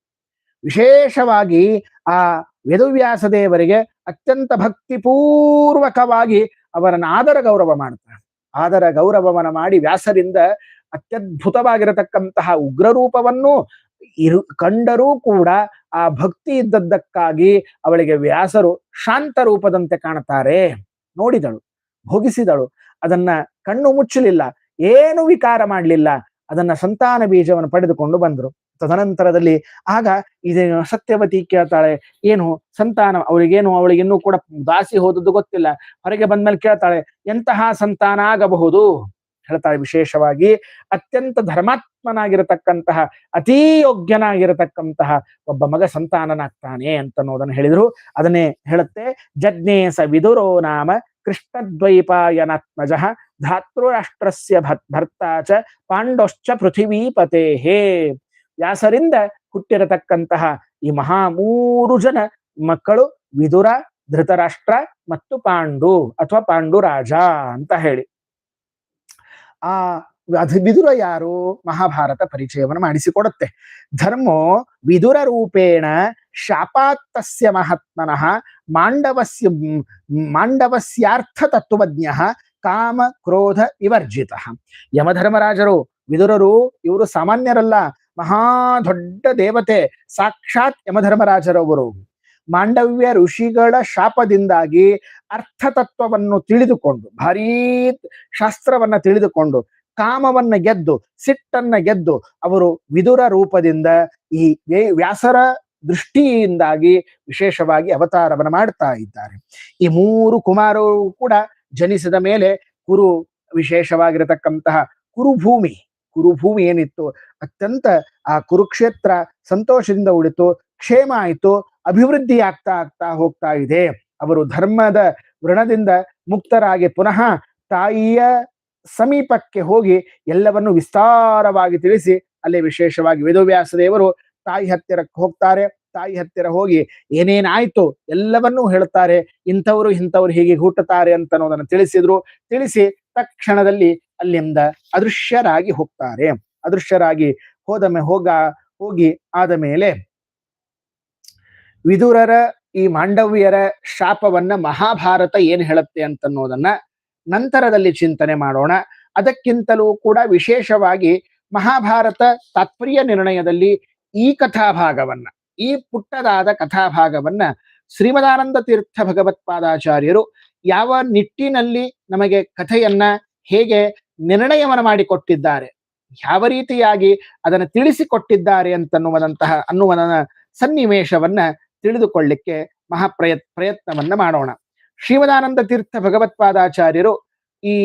ವಿಶೇಷವಾಗಿ ಆ ವೇದವ್ಯಾಸ ದೇವರಿಗೆ ಅತ್ಯಂತ ಭಕ್ತಿಪೂರ್ವಕವಾಗಿ ಅವರನ್ನ ಆದರ ಗೌರವ ಮಾಡ್ತಾಳೆ ಆದರ ಗೌರವವನ್ನ ಮಾಡಿ ವ್ಯಾಸರಿಂದ ಅತ್ಯದ್ಭುತವಾಗಿರತಕ್ಕಂತಹ ಉಗ್ರ ರೂಪವನ್ನು ಇರು ಕಂಡರೂ ಕೂಡ ಆ ಭಕ್ತಿ ಇದ್ದದ್ದಕ್ಕಾಗಿ ಅವಳಿಗೆ ವ್ಯಾಸರು ಶಾಂತ ರೂಪದಂತೆ ಕಾಣುತ್ತಾರೆ ನೋಡಿದಳು, ಭೋಗಿಸಿದಳು. ಅದನ್ನ ಕಣ್ಣು ಮುಚ್ಚಲಿಲ್ಲ, ಏನು ವಿಕಾರ ಮಾಡಲಿಲ್ಲ. ಅದನ್ನ ಸಂತಾನ ಬೀಜವನ್ನು ಪಡೆದುಕೊಂಡು ಬಂದ್ರು. ತದನಂತರದಲ್ಲಿ ಆಗ ಇದೇನು ಸತ್ಯವತಿ ಕೇಳ್ತಾಳೆ, ಏನು ಸಂತಾನ? ಅವಳಿಗೇನು ಅವಳಿಗಿನ್ನೂ ಕೂಡ ದಾಸಿ ಹೋದದ್ದು ಗೊತ್ತಿಲ್ಲ. ಹೊರಗೆ ಬಂದ್ಮೇಲೆ ಕೇಳ್ತಾಳೆ, ಎಂತಹ ಸಂತಾನ ಆಗಬಹುದು? ಹೇಳ್ತಾಳೆ ವಿಶೇಷವಾಗಿ, ಅತ್ಯಂತ ಧರ್ಮಾತ್ಮನಾಗಿರತಕ್ಕಂತಹ, ಅತೀ ಯೋಗ್ಯನಾಗಿರತಕ್ಕಂತಹ ಒಬ್ಬ ಮಗ ಸಂತಾನನಾಗ್ತಾನೆ ಅಂತ ಅನ್ನೋದನ್ನ ಹೇಳಿದ್ರು. ಅದನ್ನೇ ಹೇಳುತ್ತೆ, ಜಜ್ಞೇ ಸ ವಿದುರೋ ನಾಮ ಕೃಷ್ಣದ್ವೈಪಾಯನಾತ್ಮಜ ಧಾತೃರಾಷ್ಟ್ರಸ್ಯ ಭರ್ತಾ ಚ ಪಾಂಡೋಶ್ಚ ಪೃಥಿವೀಪತೆ ವ್ಯಾಸರಿಂದ ಹುಟ್ಟಿರತಕ್ಕಂತಹ ಈ ಮಹಾ ಮೂರು ಜನ ಮಕ್ಕಳು ವಿದುರ, ಧೃತರಾಷ್ಟ್ರ ಮತ್ತು ಪಾಂಡು ಅಥವಾ ಪಾಂಡು ರಾಜ ಅಂತ ಹೇಳಿ. ಆ ವಿದುರ ಯಾರು? ಮಹಾಭಾರತ ಪರಿಚಯವನ್ನು ಮಾಡಿಸಿಕೊಡುತ್ತೆ. ಧರ್ಮೋ ವಿದುರ ರೂಪೇಣ ಶಾಪಾತ್ತಸ್ಯ ಮಹಾತ್ಮನಃ ಮಾಂಡವಸ್ಯ, ಮಾಂಡವಸ್ಯಾರ್ಥ ತತ್ವಜ್ಞ ಕಾಮ ಕ್ರೋಧ ವಿವರ್ಜಿತ. ಯಮಧರ್ಮರಾಜರು ವಿದುರರು ಇವರು ಸಾಮಾನ್ಯರಲ್ಲ. ಮಹಾ ದೊಡ್ಡ ದೇವತೆ, ಸಾಕ್ಷಾತ್ ಯಮಧರ್ಮರಾಜರವರು. ಮಾಂಡವ್ಯ ಋಷಿಗಳ ಶಾಪದಿಂದಾಗಿ ಅರ್ಥತತ್ವವನ್ನು ತಿಳಿದುಕೊಂಡು, ಭಾರೀ ಶಾಸ್ತ್ರವನ್ನ ತಿಳಿದುಕೊಂಡು, ಕಾಮವನ್ನ ಗೆದ್ದು, ಸಿಟ್ಟನ್ನ ಗೆದ್ದು, ಅವರು ವಿದುರ ರೂಪದಿಂದ ಈ ವ್ಯಾಸರ ದೃಷ್ಟಿಯಿಂದಾಗಿ ವಿಶೇಷವಾಗಿ ಅವತಾರವನ್ನು ಮಾಡ್ತಾ ಇದ್ದಾರೆ. ಈ ಮೂರು ಕುಮಾರರು ಕೂಡ ಜನಿಸಿದ ಮೇಲೆ ಕುರು ವಿಶೇಷವಾಗಿರತಕ್ಕಂತಹ ಕುರುಭೂಮಿ. ಕುರುಭೂಮಿ ಏನಿತ್ತು, ಅತ್ಯಂತ, ಆ ಕುರುಕ್ಷೇತ್ರ ಸಂತೋಷದಿಂದ ಉಳಿತು, ಕ್ಷೇಮ ಆಯಿತು, ಅಭಿವೃದ್ಧಿ ಆಗ್ತಾ ಆಗ್ತಾ ಹೋಗ್ತಾ ಇದೆ. ಅವರು ಧರ್ಮದ ವೃಣದಿಂದ ಮುಕ್ತರಾಗಿ ಪುನಃ ತಾಯಿಯ ಸಮೀಪಕ್ಕೆ ಹೋಗಿ ಎಲ್ಲವನ್ನು ವಿಸ್ತಾರವಾಗಿ ತಿಳಿಸಿ, ಅಲ್ಲಿ ವಿಶೇಷವಾಗಿ ವೇದವ್ಯಾಸ ದೇವರು ತಾಯಿ ಹತ್ತಿರಕ್ಕೆ ಹೋಗ್ತಾರೆ. ತಾಯಿ ಹತ್ತಿರ ಹೋಗಿ ಏನೇನಾಯ್ತು ಎಲ್ಲವನ್ನೂ ಹೇಳ್ತಾರೆ. ಇಂಥವರು ಇಂಥವ್ರು ಹೀಗೆ ಹುಟ್ಟುತ್ತಾರೆ ಅಂತ ಅನ್ನೋದನ್ನು ತಿಳಿಸಿದ್ರು. ತಿಳಿಸಿ ತಕ್ಷಣದಲ್ಲಿ ಅಲ್ಲಿಂದ ಅದೃಶ್ಯರಾಗಿ ಹೋಗ್ತಾರೆ. ಅದೃಶ್ಯರಾಗಿ ಹೋದ ಮೇ, ಹೋಗ, ಹೋಗಿ ಆದ ಮೇಲೆ ವಿದುರರ, ಈ ಮಾಂಡವ್ಯರ ಶಾಪವನ್ನ ಮಹಾಭಾರತ ಏನ್ ಹೇಳುತ್ತೆ ಅಂತನ್ನೋದನ್ನ ನಂತರದಲ್ಲಿ ಚಿಂತನೆ ಮಾಡೋಣ. ಅದಕ್ಕಿಂತಲೂ ಕೂಡ ವಿಶೇಷವಾಗಿ ಮಹಾಭಾರತ ತಾತ್ಪರ್ಯ ನಿರ್ಣಯದಲ್ಲಿ ಈ ಕಥಾಭಾಗವನ್ನ, ಈ ಪುಟ್ಟದಾದ ಕಥಾಭಾಗವನ್ನ ಶ್ರೀಮದಾನಂದ ತೀರ್ಥ ಭಗವತ್ಪಾದಾಚಾರ್ಯರು ಯಾವ ನಿಟ್ಟಿನಲ್ಲಿ ನಮಗೆ ಕಥೆಯನ್ನ ಹೇಗೆ ನಿರ್ಣಯವನ್ನ ಮಾಡಿಕೊಟ್ಟಿದ್ದಾರೆ. ಯಾವ ರೀತಿಯಾಗಿ ಅದನ್ನು ತಿಳಿಸಿಕೊಟ್ಟಿದ್ದಾರೆ ಅಂತನ್ನುವುದಂತಹ ಅನ್ನುವುದನ್ನ ಸನ್ನಿವೇಶವನ್ನ ತಿಳಿದುಕೊಳ್ಳಿಕ್ಕೆ ಮಹಾಪ್ರಯತ್, ಪ್ರಯತ್ನವನ್ನ ಮಾಡೋಣ. ಶ್ರೀಮದಾನಂದ ತೀರ್ಥ ಭಗವತ್ಪಾದಾಚಾರ್ಯರು ಈ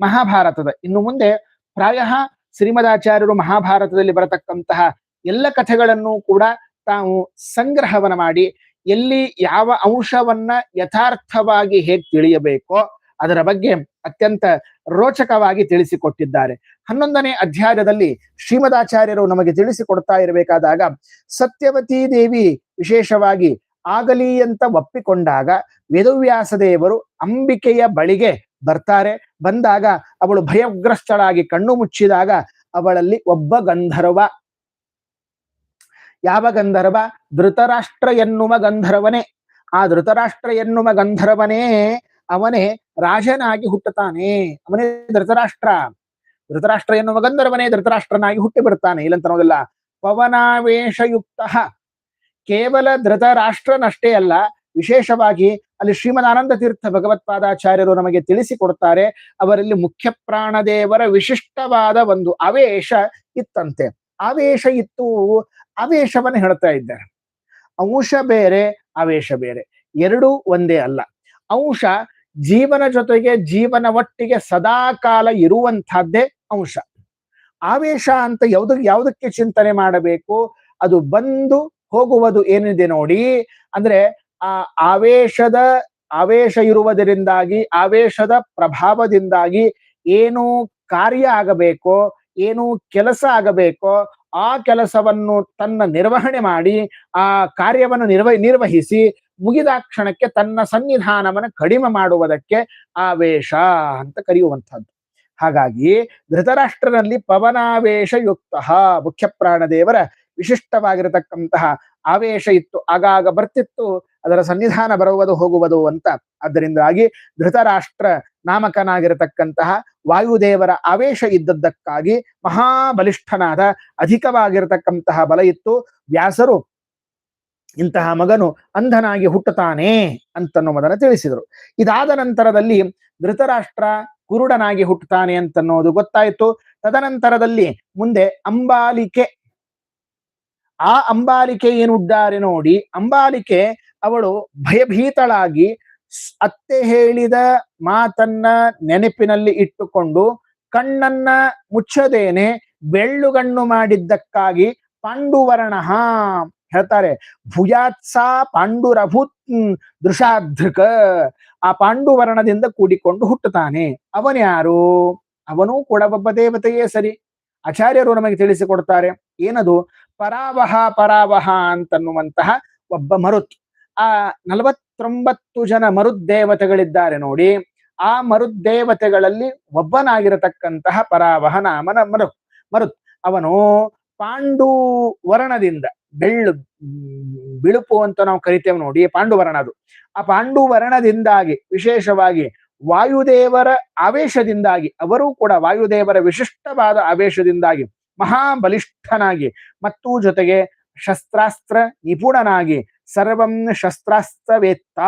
ಮಹಾಭಾರತದ, ಇನ್ನು ಮುಂದೆ ಪ್ರಾಯ ಶ್ರೀಮದಾಚಾರ್ಯರು ಮಹಾಭಾರತದಲ್ಲಿ ಬರತಕ್ಕಂತಹ ಎಲ್ಲ ಕಥೆಗಳನ್ನು ಕೂಡ ತಾವು ಸಂಗ್ರಹವನ್ನ ಮಾಡಿ ಎಲ್ಲಿ ಯಾವ ಅಂಶವನ್ನ ಯಥಾರ್ಥವಾಗಿ ಹೇಗೆ ತಿಳಿಯಬೇಕೋ ಅದರ ಬಗ್ಗೆ ಅತ್ಯಂತ ರೋಚಕವಾಗಿ ತಿಳಿಸಿಕೊಟ್ಟಿದ್ದಾರೆ. ಹನ್ನೊಂದನೇ ಅಧ್ಯಾಯದಲ್ಲಿ ಶ್ರೀಮದಾಚಾರ್ಯರು ನಮಗೆ ತಿಳಿಸಿಕೊಡ್ತಾ ಇರಬೇಕಾದಾಗ, ಸತ್ಯವತಿ ದೇವಿ ವಿಶೇಷವಾಗಿ ಆಗಲಿ ಅಂತ ಒಪ್ಪಿಕೊಂಡಾಗ ವೇದವ್ಯಾಸ ದೇವರು ಅಂಬಿಕೆಯ ಬಳಿಗೆ ಬರ್ತಾರೆ. ಬಂದಾಗ ಅವಳು ಭಯಗ್ರಸ್ತಳಾಗಿ ಕಣ್ಣು ಮುಚ್ಚಿದಾಗ ಅವಳಲ್ಲಿ ಒಬ್ಬ ಗಂಧರ್ವ. ಯಾವ ಗಂಧರ್ವ? ಧೃತರಾಷ್ಟ್ರ ಎನ್ನುವ ಗಂಧರ್ವನೇ. ಆ ಧೃತರಾಷ್ಟ್ರ ಎನ್ನುವ ಗಂಧರ್ವನೇ ಅವನೇ ರಾಜನಾಗಿ ಹುಟ್ಟುತ್ತಾನೆ. ಅವನೇ ಧೃತರಾಷ್ಟ್ರ. ಧೃತರಾಷ್ಟ್ರ ಎನ್ನುವ ಗಂಧರ್ವನೇ ಧೃತರಾಷ್ಟ್ರನಾಗಿ ಹುಟ್ಟಿ ಬಿಡ್ತಾನೆ ಇಲ್ಲಂತ ಅನ್ನೋದಿಲ್ಲ. ಪವನಾವೇಶಯುಕ್ತ. ಕೇವಲ ಧೃತರಾಷ್ಟ್ರನಷ್ಟೇ ಅಲ್ಲ, ವಿಶೇಷವಾಗಿ ಅಲ್ಲಿ ಶ್ರೀಮದ್ ಆನಂದ ತೀರ್ಥ ಭಗವತ್ಪಾದಾಚಾರ್ಯರು ನಮಗೆ ತಿಳಿಸಿಕೊಡ್ತಾರೆ ಅವರಲ್ಲಿ ಮುಖ್ಯ ಪ್ರಾಣದೇವರ ವಿಶಿಷ್ಟವಾದ ಒಂದು ಅವೇಶ ಇತ್ತಂತೆ. ಅವೇಶ ಇತ್ತು, ಆವೇಶವನ್ನು ಹೇಳ್ತಾ ಇದ್ದಾರೆ. ಅಂಶ ಬೇರೆ ಅವೇಶ ಬೇರೆ. ಎರಡೂ ಒಂದೇ ಅಲ್ಲ. ಅಂಶ ಜೀವನ ಜೊತೆಗೆ ಜೀವನ ಒಟ್ಟಿಗೆ ಸದಾಕಾಲ ಇರುವಂತಹದ್ದೇ ಅಂಶ. ಆವೇಶ ಅಂತ ಯಾವ್ದು, ಯಾವುದಕ್ಕೆ ಚಿಂತನೆ ಮಾಡಬೇಕು? ಅದು ಬಂದು ಹೋಗುವುದು ಏನಿದೆ ನೋಡಿ, ಅಂದ್ರೆ ಆ ಆವೇಶದ, ಆವೇಶ ಇರುವುದರಿಂದಾಗಿ, ಆವೇಶದ ಪ್ರಭಾವದಿಂದಾಗಿ ಏನು ಕಾರ್ಯ ಆಗಬೇಕೋ, ಏನು ಕೆಲಸ ಆಗಬೇಕೋ, ಆ ಕೆಲಸವನ್ನು ತನ್ನ ನಿರ್ವಹಣೆ ಮಾಡಿ, ಆ ಕಾರ್ಯವನ್ನು ನಿರ್ವ ನಿರ್ವಹಿಸಿ ಮುಗಿದ ಕ್ಷಣಕ್ಕೆ ತನ್ನ ಸನ್ನಿಧಾನವನ್ನು ಕಡಿಮೆ ಮಾಡುವುದಕ್ಕೆ ಆವೇಶ ಅಂತ ಕರೆಯುವಂಥದ್ದು. ಹಾಗಾಗಿ ಧೃತರಾಷ್ಟ್ರನಲ್ಲಿ ಪವನಾವೇಶ ಯುಕ್ತ ಮುಖ್ಯ ಪ್ರಾಣದೇವರ ವಿಶಿಷ್ಟವಾಗಿರತಕ್ಕಂತಹ ಆವೇಶ ಇತ್ತು, ಆಗಾಗ ಬರ್ತಿತ್ತು, ಅದರ ಸನ್ನಿಧಾನ ಬರುವುದು ಹೋಗುವುದು ಅಂತ. ಆದ್ದರಿಂದಾಗಿ ಧೃತರಾಷ್ಟ್ರ ನಾಮಕನಾಗಿರತಕ್ಕಂತಹ ವಾಯುದೇವರ ಆವೇಶ ಇದ್ದದ್ದಕ್ಕಾಗಿ ಮಹಾಬಲಿಷ್ಠನಾದ ಅಧಿಕವಾಗಿರತಕ್ಕಂತಹ ಬಲ ಇತ್ತು. ವ್ಯಾಸರು ಇಂತಹ ಮಗನು ಅಂಧನಾಗಿ ಹುಟ್ಟುತ್ತಾನೆ ಅಂತನ್ನುವುದನ್ನು ತಿಳಿಸಿದರು. ಇದಾದ ನಂತರದಲ್ಲಿ ಧೃತರಾಷ್ಟ್ರ ಕುರುಡನಾಗಿ ಹುಟ್ಟುತ್ತಾನೆ ಅಂತನ್ನೋದು ಗೊತ್ತಾಯಿತು. ತದನಂತರದಲ್ಲಿ ಮುಂದೆ ಅಂಬಾಲಿಕೆ. ಆ ಅಂಬಾಲಿಕೆ ಏನು ಉಡ್ಡಾರೆ ನೋಡಿ, ಅಂಬಾಲಿಕೆ ಅವಳು ಭಯಭೀತಳಾಗಿ ಅತ್ತೆ ಹೇಳಿದ ಮಾತನ್ನ ನೆನಪಿನಲ್ಲಿ ಇಟ್ಟುಕೊಂಡು ಕಣ್ಣನ್ನ ಮುಚ್ಚದೇನೆ, ಬೆಳ್ಳುಗಣ್ಣು ಮಾಡಿದ್ದಕ್ಕಾಗಿ ಪಾಂಡುವರ್ಣ ಹೇಳ್ತಾರೆ ಭುಜಾತ್ಸ ಪಾಂಡುರಭೂತ್ ದೃಶಾಧೃಕ ಆ ಪಾಂಡುವರ್ಣದಿಂದ ಕೂಡಿಕೊಂಡು ಹುಟ್ಟುತ್ತಾನೆ. ಅವನ್ಯಾರು ಅವನೂ ಕೂಡ ಒಬ್ಬ ದೇವತೆಯೇ ಸರಿ. ಆಚಾರ್ಯರು ನಮಗೆ ತಿಳಿಸಿಕೊಡ್ತಾರೆ, ಏನದು? ಪರಾವಹ ಪರಾವಹ ಅಂತನ್ನುವಂತಹ ಒಬ್ಬ ಮರುತ್. ಆ ನಲವತ್ತೊಂಬತ್ತು ಜನ ಮರುದ್ದೇವತೆಗಳಿದ್ದಾರೆ ನೋಡಿ. ಆ ಮರುದ್ದೇವತೆಗಳಲ್ಲಿ ಒಬ್ಬನಾಗಿರತಕ್ಕಂತಹ ಪರಾವಹ ನಾಮನ ಮರು, ಮರುತ್. ಅವನು ಪಾಂಡು ವರ್ಣದಿಂದ ಬೆಳ್ಳು, ಬಿಳುಪು ಅಂತ ನಾವು ಕರಿತೇವೆ ನೋಡಿ, ಪಾಂಡುವರ್ಣ ಅದು. ಆ ಪಾಂಡುವರ್ಣದಿಂದಾಗಿ ವಿಶೇಷವಾಗಿ ವಾಯುದೇವರ ಆವೇಶದಿಂದಾಗಿ, ಅವರೂ ಕೂಡ ವಾಯುದೇವರ ವಿಶಿಷ್ಟವಾದ ಆವೇಶದಿಂದಾಗಿ ಮಹಾಬಲಿಷ್ಠನಾಗಿ, ಮತ್ತು ಜೊತೆಗೆ ಶಸ್ತ್ರಾಸ್ತ್ರ ನಿಪುಣನಾಗಿ, ಸರ್ವಂ ಶಸ್ತ್ರಾಸ್ತ್ರವೇತ್ತ,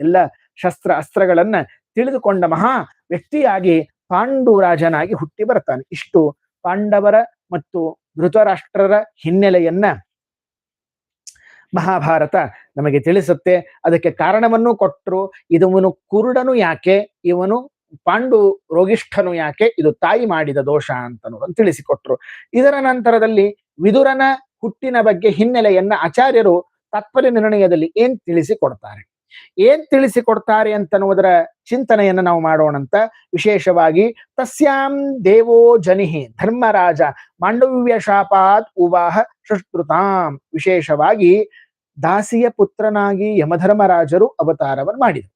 ಎಲ್ಲ ಶಸ್ತ್ರ ಅಸ್ತ್ರಗಳನ್ನ ತಿಳಿದುಕೊಂಡ ಮಹಾ ವ್ಯಕ್ತಿಯಾಗಿ ಪಾಂಡುರಾಜನಾಗಿ ಹುಟ್ಟಿ ಬರ್ತಾನೆ ಇಷ್ಟು ಪಾಂಡವರ ಮತ್ತು ಧೃತರಾಷ್ಟ್ರರ ಹಿನ್ನೆಲೆಯನ್ನ ಮಹಾಭಾರತ ನಮಗೆ ತಿಳಿಸುತ್ತೆ. ಅದಕ್ಕೆ ಕಾರಣವನ್ನು ಕೊಟ್ಟರು ಇದವನು ಕುರುಡನು ಯಾಕೆ, ಇವನು ಪಾಂಡು ರೋಗಿಷ್ಠನು ಯಾಕೆ, ಇದು ತಾಯಿ ಮಾಡಿದ ದೋಷ ಅಂತ ತಿಳಿಸಿಕೊಟ್ರು. ಇದರ ನಂತರದಲ್ಲಿ ವಿದುರನ ಹುಟ್ಟಿನ ಬಗ್ಗೆ ಹಿನ್ನೆಲೆಯನ್ನ ಆಚಾರ್ಯರು ತಾತ್ಪರ್ಯ ನಿರ್ಣಯದಲ್ಲಿ ಏನ್ ತಿಳಿಸಿಕೊಡ್ತಾರೆ? ಏನ್ ತಿಳಿಸಿಕೊಡ್ತಾರೆ ಅಂತನ್ನುವುದರ ಚಿಂತನೆಯನ್ನ ನಾವು ಮಾಡೋಣಂತ ವಿಶೇಷವಾಗಿ ತಸ್ಯಾಂ ದೇವೋ ಜನಿಹಿ ಧರ್ಮರಾಜ ಮಾಂಡವ್ಯ ಶಾಪಾತ್ ಉವಾಹ ಶುಶ್ರುತಾಂ. ವಿಶೇಷವಾಗಿ ದಾಸಿಯ ಪುತ್ರನಾಗಿ ಯಮಧರ್ಮರಾಜರು ಅವತಾರವನ್ನು ಮಾಡಿದರು.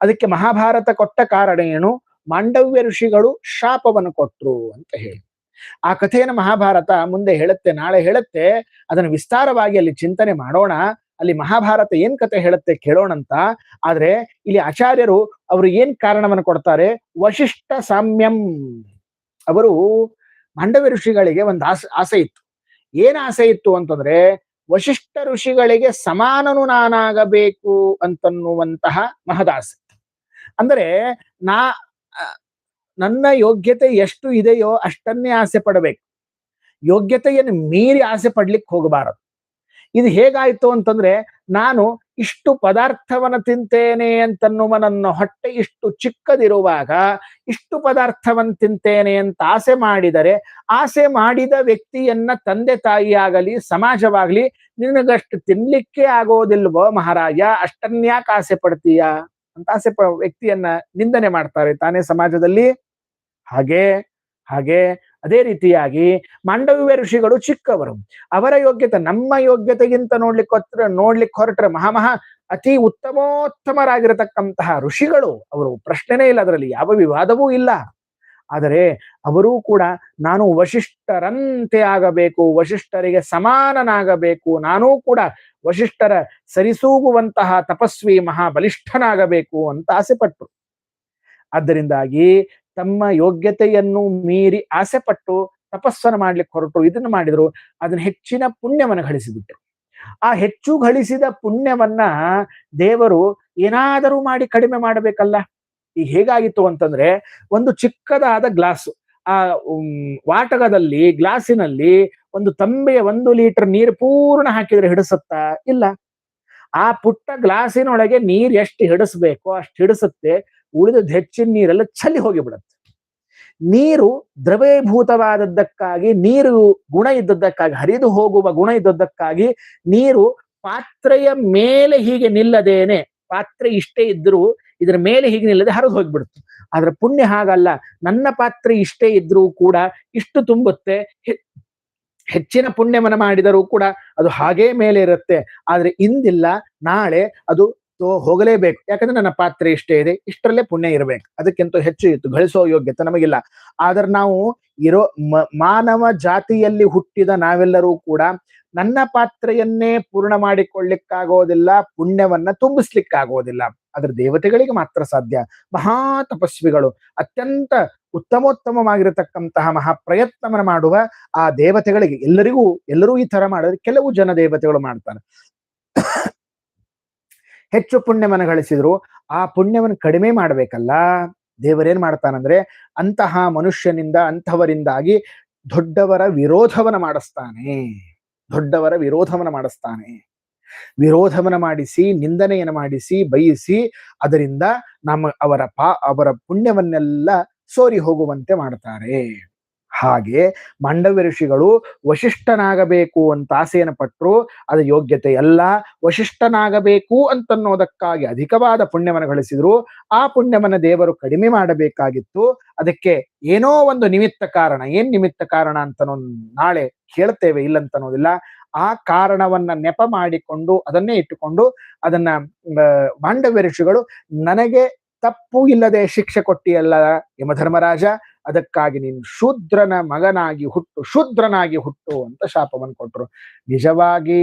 ಅದಕ್ಕೆ ಮಹಾಭಾರತ ಕೊಟ್ಟ ಕಾರಣ ಏನು? ಮಾಂಡವ್ಯ ಋಷಿಗಳು ಶಾಪವನ್ನು ಕೊಟ್ರು ಅಂತ ಹೇಳಿ. ಆ ಕಥೆಯನ್ನು ಮಹಾಭಾರತ ಮುಂದೆ ಹೇಳುತ್ತೆ, ನಾಳೆ ಹೇಳುತ್ತೆ. ಅದನ್ನು ವಿಸ್ತಾರವಾಗಿ ಅಲ್ಲಿ ಚಿಂತನೆ ಮಾಡೋಣ. ಅಲ್ಲಿ ಮಹಾಭಾರತ ಏನ್ ಕತೆ ಹೇಳುತ್ತೆ ಕೇಳೋಣಂತ, ಆದ್ರೆ ಇಲ್ಲಿ ಆಚಾರ್ಯರು ಅವರು ಏನ್ ಕಾರಣವನ್ನು ಕೊಡ್ತಾರೆ? ವಶಿಷ್ಠ ಸಾಮ್ಯಂ. ಅವರು ಮಾಂಡವ್ಯ ಋಷಿಗಳಿಗೆ ಒಂದು ಆಸೆ ಆಸೆ ಇತ್ತು. ಏನ್ ಆಸೆ ಇತ್ತು ಅಂತಂದ್ರೆ, ವಶಿಷ್ಠ ಋಷಿಗಳಿಗೆ ಸಮಾನನು ನಾನಾಗಬೇಕು ಅಂತನ್ನುವಂತಹ ಮಹದಾಸೆ. ಅಂದರೆ ನಾ ನನ್ನ ಯೋಗ್ಯತೆ ಎಷ್ಟು ಇದೆಯೋ ಅಷ್ಟನ್ನೇ ಆಸೆ ಪಡಬೇಕು. ಯೋಗ್ಯತೆಯನ್ನು ಮೀರಿ ಆಸೆ ಪಡ್ಲಿಕ್ಕೆ ಹೋಗಬಾರದು. ಇದು ಹೇಗಾಯ್ತು ಅಂತಂದ್ರೆ ನಾನು ಇಷ್ಟು ಪದಾರ್ಥವನ್ನ ತಿಂತೇನೆ ಅಂತನ್ನುವ ನನ್ನ ಹೊಟ್ಟೆ ಇಷ್ಟು ಚಿಕ್ಕದಿರುವಾಗ ಇಷ್ಟು ಪದಾರ್ಥವನ್ನು ತಿಂತೇನೆ ಅಂತ ಆಸೆ ಮಾಡಿದರೆ ಆಸೆ ಮಾಡಿದ ವ್ಯಕ್ತಿಯನ್ನ ತಂದೆ ತಾಯಿಯಾಗಲಿ ಸಮಾಜವಾಗಲಿ ನಿನಗಷ್ಟು ತಿನ್ಲಿಕ್ಕೆ ಆಗೋದಿಲ್ವೋ ಮಹಾರಾಜ? ಅಷ್ಟನ್ಯಾಕೆ ಆಸೆ ಪಡ್ತೀಯ? ಅಂತ ಆಸೆ ವ್ಯಕ್ತಿಯನ್ನ ನಿಂದನೆ ಮಾಡ್ತಾರೆ ತಾನೇ ಸಮಾಜದಲ್ಲಿ. ಹಾಗೆ ಹಾಗೆ ಅದೇ ರೀತಿಯಾಗಿ ಮಾಂಡವ್ಯ ಋಷಿಗಳು ಚಿಕ್ಕವರು. ಅವರ ಯೋಗ್ಯತೆ, ನಮ್ಮ ಯೋಗ್ಯತೆಗಿಂತ ನೋಡ್ಲಿಕ್ಕೆ ನೋಡ್ಲಿಕ್ಕೆ ಹೊರಟ್ರೆ ಮಹಾಮಹಾ ಅತಿ ಉತ್ತಮೋತ್ತಮರಾಗಿರತಕ್ಕಂತಹ ಋಷಿಗಳು. ಅವರು ಪ್ರಶ್ನೆನೇ ಇಲ್ಲ ಅದರಲ್ಲಿ, ಯಾವ ವಿವಾದವೂ ಇಲ್ಲ. ಆದರೆ ಅವರೂ ಕೂಡ ನಾನು ವಶಿಷ್ಠರಂತೆ ಆಗಬೇಕು, ವಶಿಷ್ಠರಿಗೆ ಸಮಾನನಾಗಬೇಕು, ನಾನೂ ಕೂಡ ವಶಿಷ್ಠರ ಸರಿಸೂಗುವಂತಹ ತಪಸ್ವಿ ಮಹಾಬಲಿಷ್ಠನಾಗಬೇಕು ಅಂತ ಆಸೆ ಪಟ್ಟರು ಆದ್ದರಿಂದಾಗಿ ತಮ್ಮ ಯೋಗ್ಯತೆಯನ್ನು ಮೀರಿ ಆಸೆ ಪಟ್ಟು ತಪಸ್ಸನ್ನು ಮಾಡ್ಲಿಕ್ಕೆ ಹೊರಟು, ಇದನ್ನು ಮಾಡಿದ್ರು, ಅದನ್ನ ಹೆಚ್ಚಿನ ಪುಣ್ಯವನ್ನು ಗಳಿಸಿಬಿಟ್ರು. ಆ ಹೆಚ್ಚು ಗಳಿಸಿದ ಪುಣ್ಯವನ್ನ ದೇವರು ಏನಾದರೂ ಮಾಡಿ ಕಡಿಮೆ ಮಾಡಬೇಕಲ್ಲ? ಈಗ ಹೇಗಾಗಿತ್ತು ಅಂತಂದ್ರೆ, ಒಂದು ಚಿಕ್ಕದಾದ ಗ್ಲಾಸ್, ಆ ವಾಟಕದಲ್ಲಿ, ಗ್ಲಾಸಿನಲ್ಲಿ ಒಂದು ತಂಬೆಯ ಒಂದು ಲೀಟರ್ ನೀರು ಪೂರ್ಣ ಹಾಕಿದ್ರೆ ಹಿಡಿಸುತ್ತಾ? ಇಲ್ಲ. ಆ ಪುಟ್ಟ ಗ್ಲಾಸಿನೊಳಗೆ ನೀರ್ ಎಷ್ಟು ಹಿಡಿಸ್ಬೇಕೋ ಅಷ್ಟು ಹಿಡಿಸುತ್ತೆ ಉಳಿದದ್ ಹೆಚ್ಚಿನ ನೀರೆಲ್ಲ ಚಲಿ ಹೋಗಿಬಿಡುತ್ತೆ. ನೀರು ದ್ರವೀಭೂತವಾದದ್ದಕ್ಕಾಗಿ, ನೀರು ಗುಣ ಇದ್ದದ್ದಕ್ಕಾಗಿ, ಹರಿದು ಹೋಗುವ ಗುಣ ಇದ್ದದ್ದಕ್ಕಾಗಿ ನೀರು ಪಾತ್ರೆಯ ಮೇಲೆ ಹೀಗೆ ನಿಲ್ಲದೇನೆ, ಪಾತ್ರೆ ಇಷ್ಟೇ ಇದ್ರೂ ಇದರ ಮೇಲೆ ಹೀಗೆ ನಿಲ್ಲದೆ ಹರಿದು ಹೋಗ್ಬಿಡುತ್ತೆ. ಆದ್ರೆ ಪುಣ್ಯ ಹಾಗಲ್ಲ. ನನ್ನ ಪಾತ್ರೆ ಇಷ್ಟೇ ಇದ್ರೂ ಕೂಡ ಇಷ್ಟು ತುಂಬುತ್ತೆ. ಹೆಚ್ಚಿನ ಪುಣ್ಯವನ್ನು ಮಾಡಿದರೂ ಕೂಡ ಅದು ಹಾಗೇ ಮೇಲೆ ಇರುತ್ತೆ. ಆದ್ರೆ ಇಂದಿಲ್ಲ, ನಾಳೆ ಅದು ತೋ- ಹೋಗಲೇಬೇಕು. ಯಾಕಂದ್ರೆ ನನ್ನ ಪಾತ್ರೆ ಇಷ್ಟೇ ಇದೆ. ಇಷ್ಟರಲ್ಲೇ ಪುಣ್ಯ ಇರಬೇಕು. ಅದಕ್ಕಿಂತ ಹೆಚ್ಚು ಇತ್ತು. ಗಳಿಸೋ ಯೋಗ್ಯತೆ ನಮಗಿಲ್ಲ. ಆದ್ರೆ ನಾವು ಇರೋ ಮಾನವ ಜಾತಿಯಲ್ಲಿ ಹುಟ್ಟಿದ ನಾವೆಲ್ಲರೂ ಕೂಡ ನನ್ನ ಪಾತ್ರೆಯನ್ನೇ ಪೂರ್ಣ ಮಾಡಿಕೊಳ್ಳಿಕ್ಕಾಗೋದಿಲ್ಲ. ಪುಣ್ಯವನ್ನ ತುಂಬಿಸ್ಲಿಕ್ಕಾಗೋದಿಲ್ಲ. ಆದ್ರೆ ದೇವತೆಗಳಿಗೆ ಮಾತ್ರ ಸಾಧ್ಯ. ಮಹಾ ತಪಸ್ವಿಗಳು. ಅತ್ಯಂತ ಉತ್ತಮೋತ್ತಮವಾಗಿರತಕ್ಕಂತಹ ಮಹಾ ಪ್ರಯತ್ನವನ್ನು ಮಾಡುವ ಆ ದೇವತೆಗಳಿಗೆ ಎಲ್ಲರಿಗೂ, ಎಲ್ಲರೂ ಈ ತರ ಮಾಡಿದ್ರೆ ಕೆಲವು ಜನ ದೇವತೆಗಳು ಮಾಡ್ತಾರೆ. ಹೆಚ್ಚು ಪುಣ್ಯವನ್ನು ಗಳಿಸಿದ್ರು, ಆ ಪುಣ್ಯವನ್ನು ಕಡಿಮೆ ಮಾಡ್ಬೇಕಲ್ಲ? ದೇವರೇನ್ ಮಾಡ್ತಾನಂದ್ರೆ ಅಂತಹ ಮನುಷ್ಯನಿಂದ, ಅಂಥವರಿಂದಾಗಿ ದೊಡ್ಡವರ ವಿರೋಧವನ್ನ ಮಾಡಿಸ್ತಾನೆ. ದೊಡ್ಡವರ ವಿರೋಧವನ್ನ ಮಾಡಿಸ್ತಾನೆ. ವಿರೋಧವನ್ನ ಮಾಡಿಸಿ, ನಿಂದನೆಯನ್ನು ಮಾಡಿಸಿ, ಬಯಸಿ, ಅದರಿಂದ ನಮ್ಮ ಅವರ ಪಾ, ಅವರ ಪುಣ್ಯವನ್ನೆಲ್ಲ ಸೋರಿ ಹೋಗುವಂತೆ ಮಾಡ್ತಾರೆ. ಹಾಗೆ ಮಾಂಡವ್ಯ ಋಷಿಗಳು ವಶಿಷ್ಠನಾಗಬೇಕು ಅಂತ ಆಸೆಯನ್ನು ಪಟ್ಟರು ಅದು ಯೋಗ್ಯತೆ ಎಲ್ಲ ವಶಿಷ್ಠನಾಗಬೇಕು ಅಂತನ್ನೋದಕ್ಕಾಗಿ ಅಧಿಕವಾದ ಪುಣ್ಯವನ್ನು ಗಳಿಸಿದ್ರು, ಆ ಪುಣ್ಯವನ್ನ ದೇವರು ಕಡಿಮೆ ಮಾಡಬೇಕಾಗಿತ್ತು, ಅದಕ್ಕೆ ಏನೋ ಒಂದು ನಿಮಿತ್ತ ಕಾರಣ, ಏನ್ ನಿಮಿತ್ತ ಕಾರಣ ಅಂತ ನಾಳೆ ಕೇಳ್ತೇವೆ ಇಲ್ಲಂತನೋದಿಲ್ಲ ಆ ಕಾರಣವನ್ನ ನೆಪ ಮಾಡಿಕೊಂಡು, ಅದನ್ನೇ ಇಟ್ಟುಕೊಂಡು, ಅದನ್ನ ಮಾಂಡವ್ಯ ಋಷಿಗಳು, ನನಗೆ ತಪ್ಪು ಇಲ್ಲದೆ ಶಿಕ್ಷೆ ಕೊಟ್ಟಿಯಲ್ಲ ಯಮಧರ್ಮರಾಜ ಅದಕ್ಕಾಗಿ ನೀನು ಶೂದ್ರನ ಮಗನಾಗಿ ಹುಟ್ಟು, ಶೂದ್ರನಾಗಿ ಹುಟ್ಟು ಅಂತ ಶಾಪವನ್ನು ಕೊಟ್ಟರು ನಿಜವಾಗಿ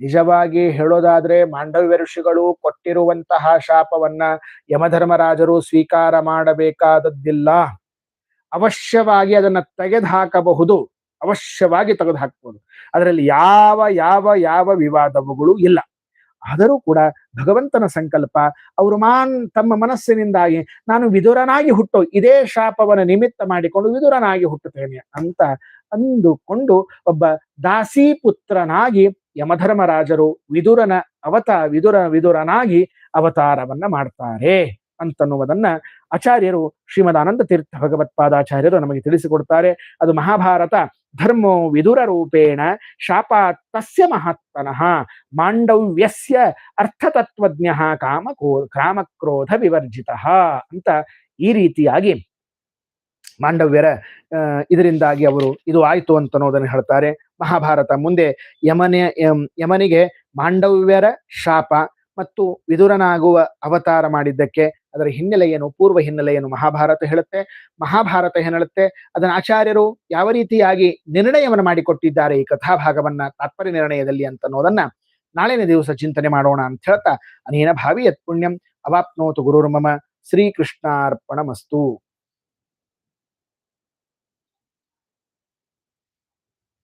ನಿಜವಾಗಿ ಹೇಳೋದಾದ್ರೆ ಮಾಂಡವ್ಯ ಋಷಿಗಳು ಕೊಟ್ಟಿರುವಂತಹ ಶಾಪವನ್ನ ಯಮಧರ್ಮರಾಜರು ಸ್ವೀಕಾರ ಮಾಡಬೇಕಾದದ್ದಿಲ್ಲ. ಅವಶ್ಯವಾಗಿ ಅದನ್ನ ತೆಗೆದುಹಾಕಬಹುದು. ಅವಶ್ಯವಾಗಿ ತೆಗೆದು ಹಾಕಬಹುದು ಅದರಲ್ಲಿ ಯಾವ ಯಾವ ಯಾವ ವಿವಾದವುಗಳು ಇಲ್ಲ. ಆದರೂ ಕೂಡ ಭಗವಂತನ ಸಂಕಲ್ಪ ಅವರು ಮಾನ್ ತಮ್ಮ ಮನಸ್ಸಿನಿಂದಾಗಿ ನಾನು ವಿದುರನಾಗಿ ಹುಟ್ಟು, ಇದೇ ಶಾಪವನ ನಿಮಿತ್ತ ಮಾಡಿಕೊಂಡು ವಿದುರನಾಗಿ ಹುಟ್ಟುತ್ತೇನೆ ಅಂತ ಅಂದುಕೊಂಡು ಒಬ್ಬ ದಾಸಿ ಪುತ್ರನಾಗಿ ಯಮಧರ್ಮರಾಜರು ವಿದುರನ ಅವತ, ವಿದುರ, ವಿದುರನಾಗಿ ಅವತಾರವನ್ನ ಮಾಡ್ತಾರೆ ಅಂತನ್ನುವುದನ್ನ ಆಚಾರ್ಯರು ಶ್ರೀಮದಾನಂದ ತೀರ್ಥ ಭಗವತ್ಪಾದಾಚಾರ್ಯರು ನಮಗೆ ತಿಳಿಸಿಕೊಡ್ತಾರೆ. ಅದು ಮಹಾಭಾರತ ಧರ್ಮೋ ವಿದುರ ರೂಪೇಣ ಶಾಪಾತ್ ತಸ್ಯ ಮಹಾತ್ಮನಃ ಮಾಂಡವ್ಯಸ್ಯ ಅರ್ಥತತ್ವಜ್ಞ ಕಾಮ ಕಾಮಕ್ರೋಧ ವಿವರ್ಜಿತ ಅಂತ ಈ ರೀತಿಯಾಗಿ ಮಾಂಡವ್ಯರ ಇದರಿಂದಾಗಿ ಅವರು ಇದು ಆಯಿತು ಅಂತ ಅನ್ನೋದನ್ನು ಹೇಳ್ತಾರೆ. ಮಹಾಭಾರತ ಮುಂದೆ ಯಮನೆ, ಯಮ್- ಯಮನಿಗೆ ಮಾಂಡವ್ಯರ ಶಾಪ ಮತ್ತು ವಿದುರನಾಗುವ ಅವತಾರ ಮಾಡಿದ್ದಕ್ಕೆ ಅದರ ಹಿನ್ನೆಲೆ ಏನು, ಪೂರ್ವ ಹಿನ್ನೆಲೆ ಏನು ಮಹಾಭಾರತ ಹೇಳುತ್ತೆ. ಮಹಾಭಾರತ ಹೇಳುತ್ತೆ ಅದನ್ನ ಆಚಾರ್ಯರು ಯಾವ ರೀತಿಯಾಗಿ ನಿರ್ಣಯವನ್ನು ಮಾಡಿಕೊಟ್ಟಿದ್ದಾರೆ ಈ ಕಥಾಭಾಗವನ್ನ ತಾತ್ಪರ್ಯ ನಿರ್ಣಯದಲ್ಲಿ ಅಂತ ಅನ್ನೋದನ್ನ ನಾಳಿನ ದಿವಸ ಚಿಂತನೆ ಮಾಡೋಣ ಅಂತ ಹೇಳ್ತಾ, ಅನೇನ ಭಾವಿ ಯತ್ ಪುಣ್ಯಂ. ಅವಾಪ್ನೋತು ಗುರುರ್ಮಮ. ಶ್ರೀಕೃಷ್ಣಾರ್ಪಣಮಸ್ತು.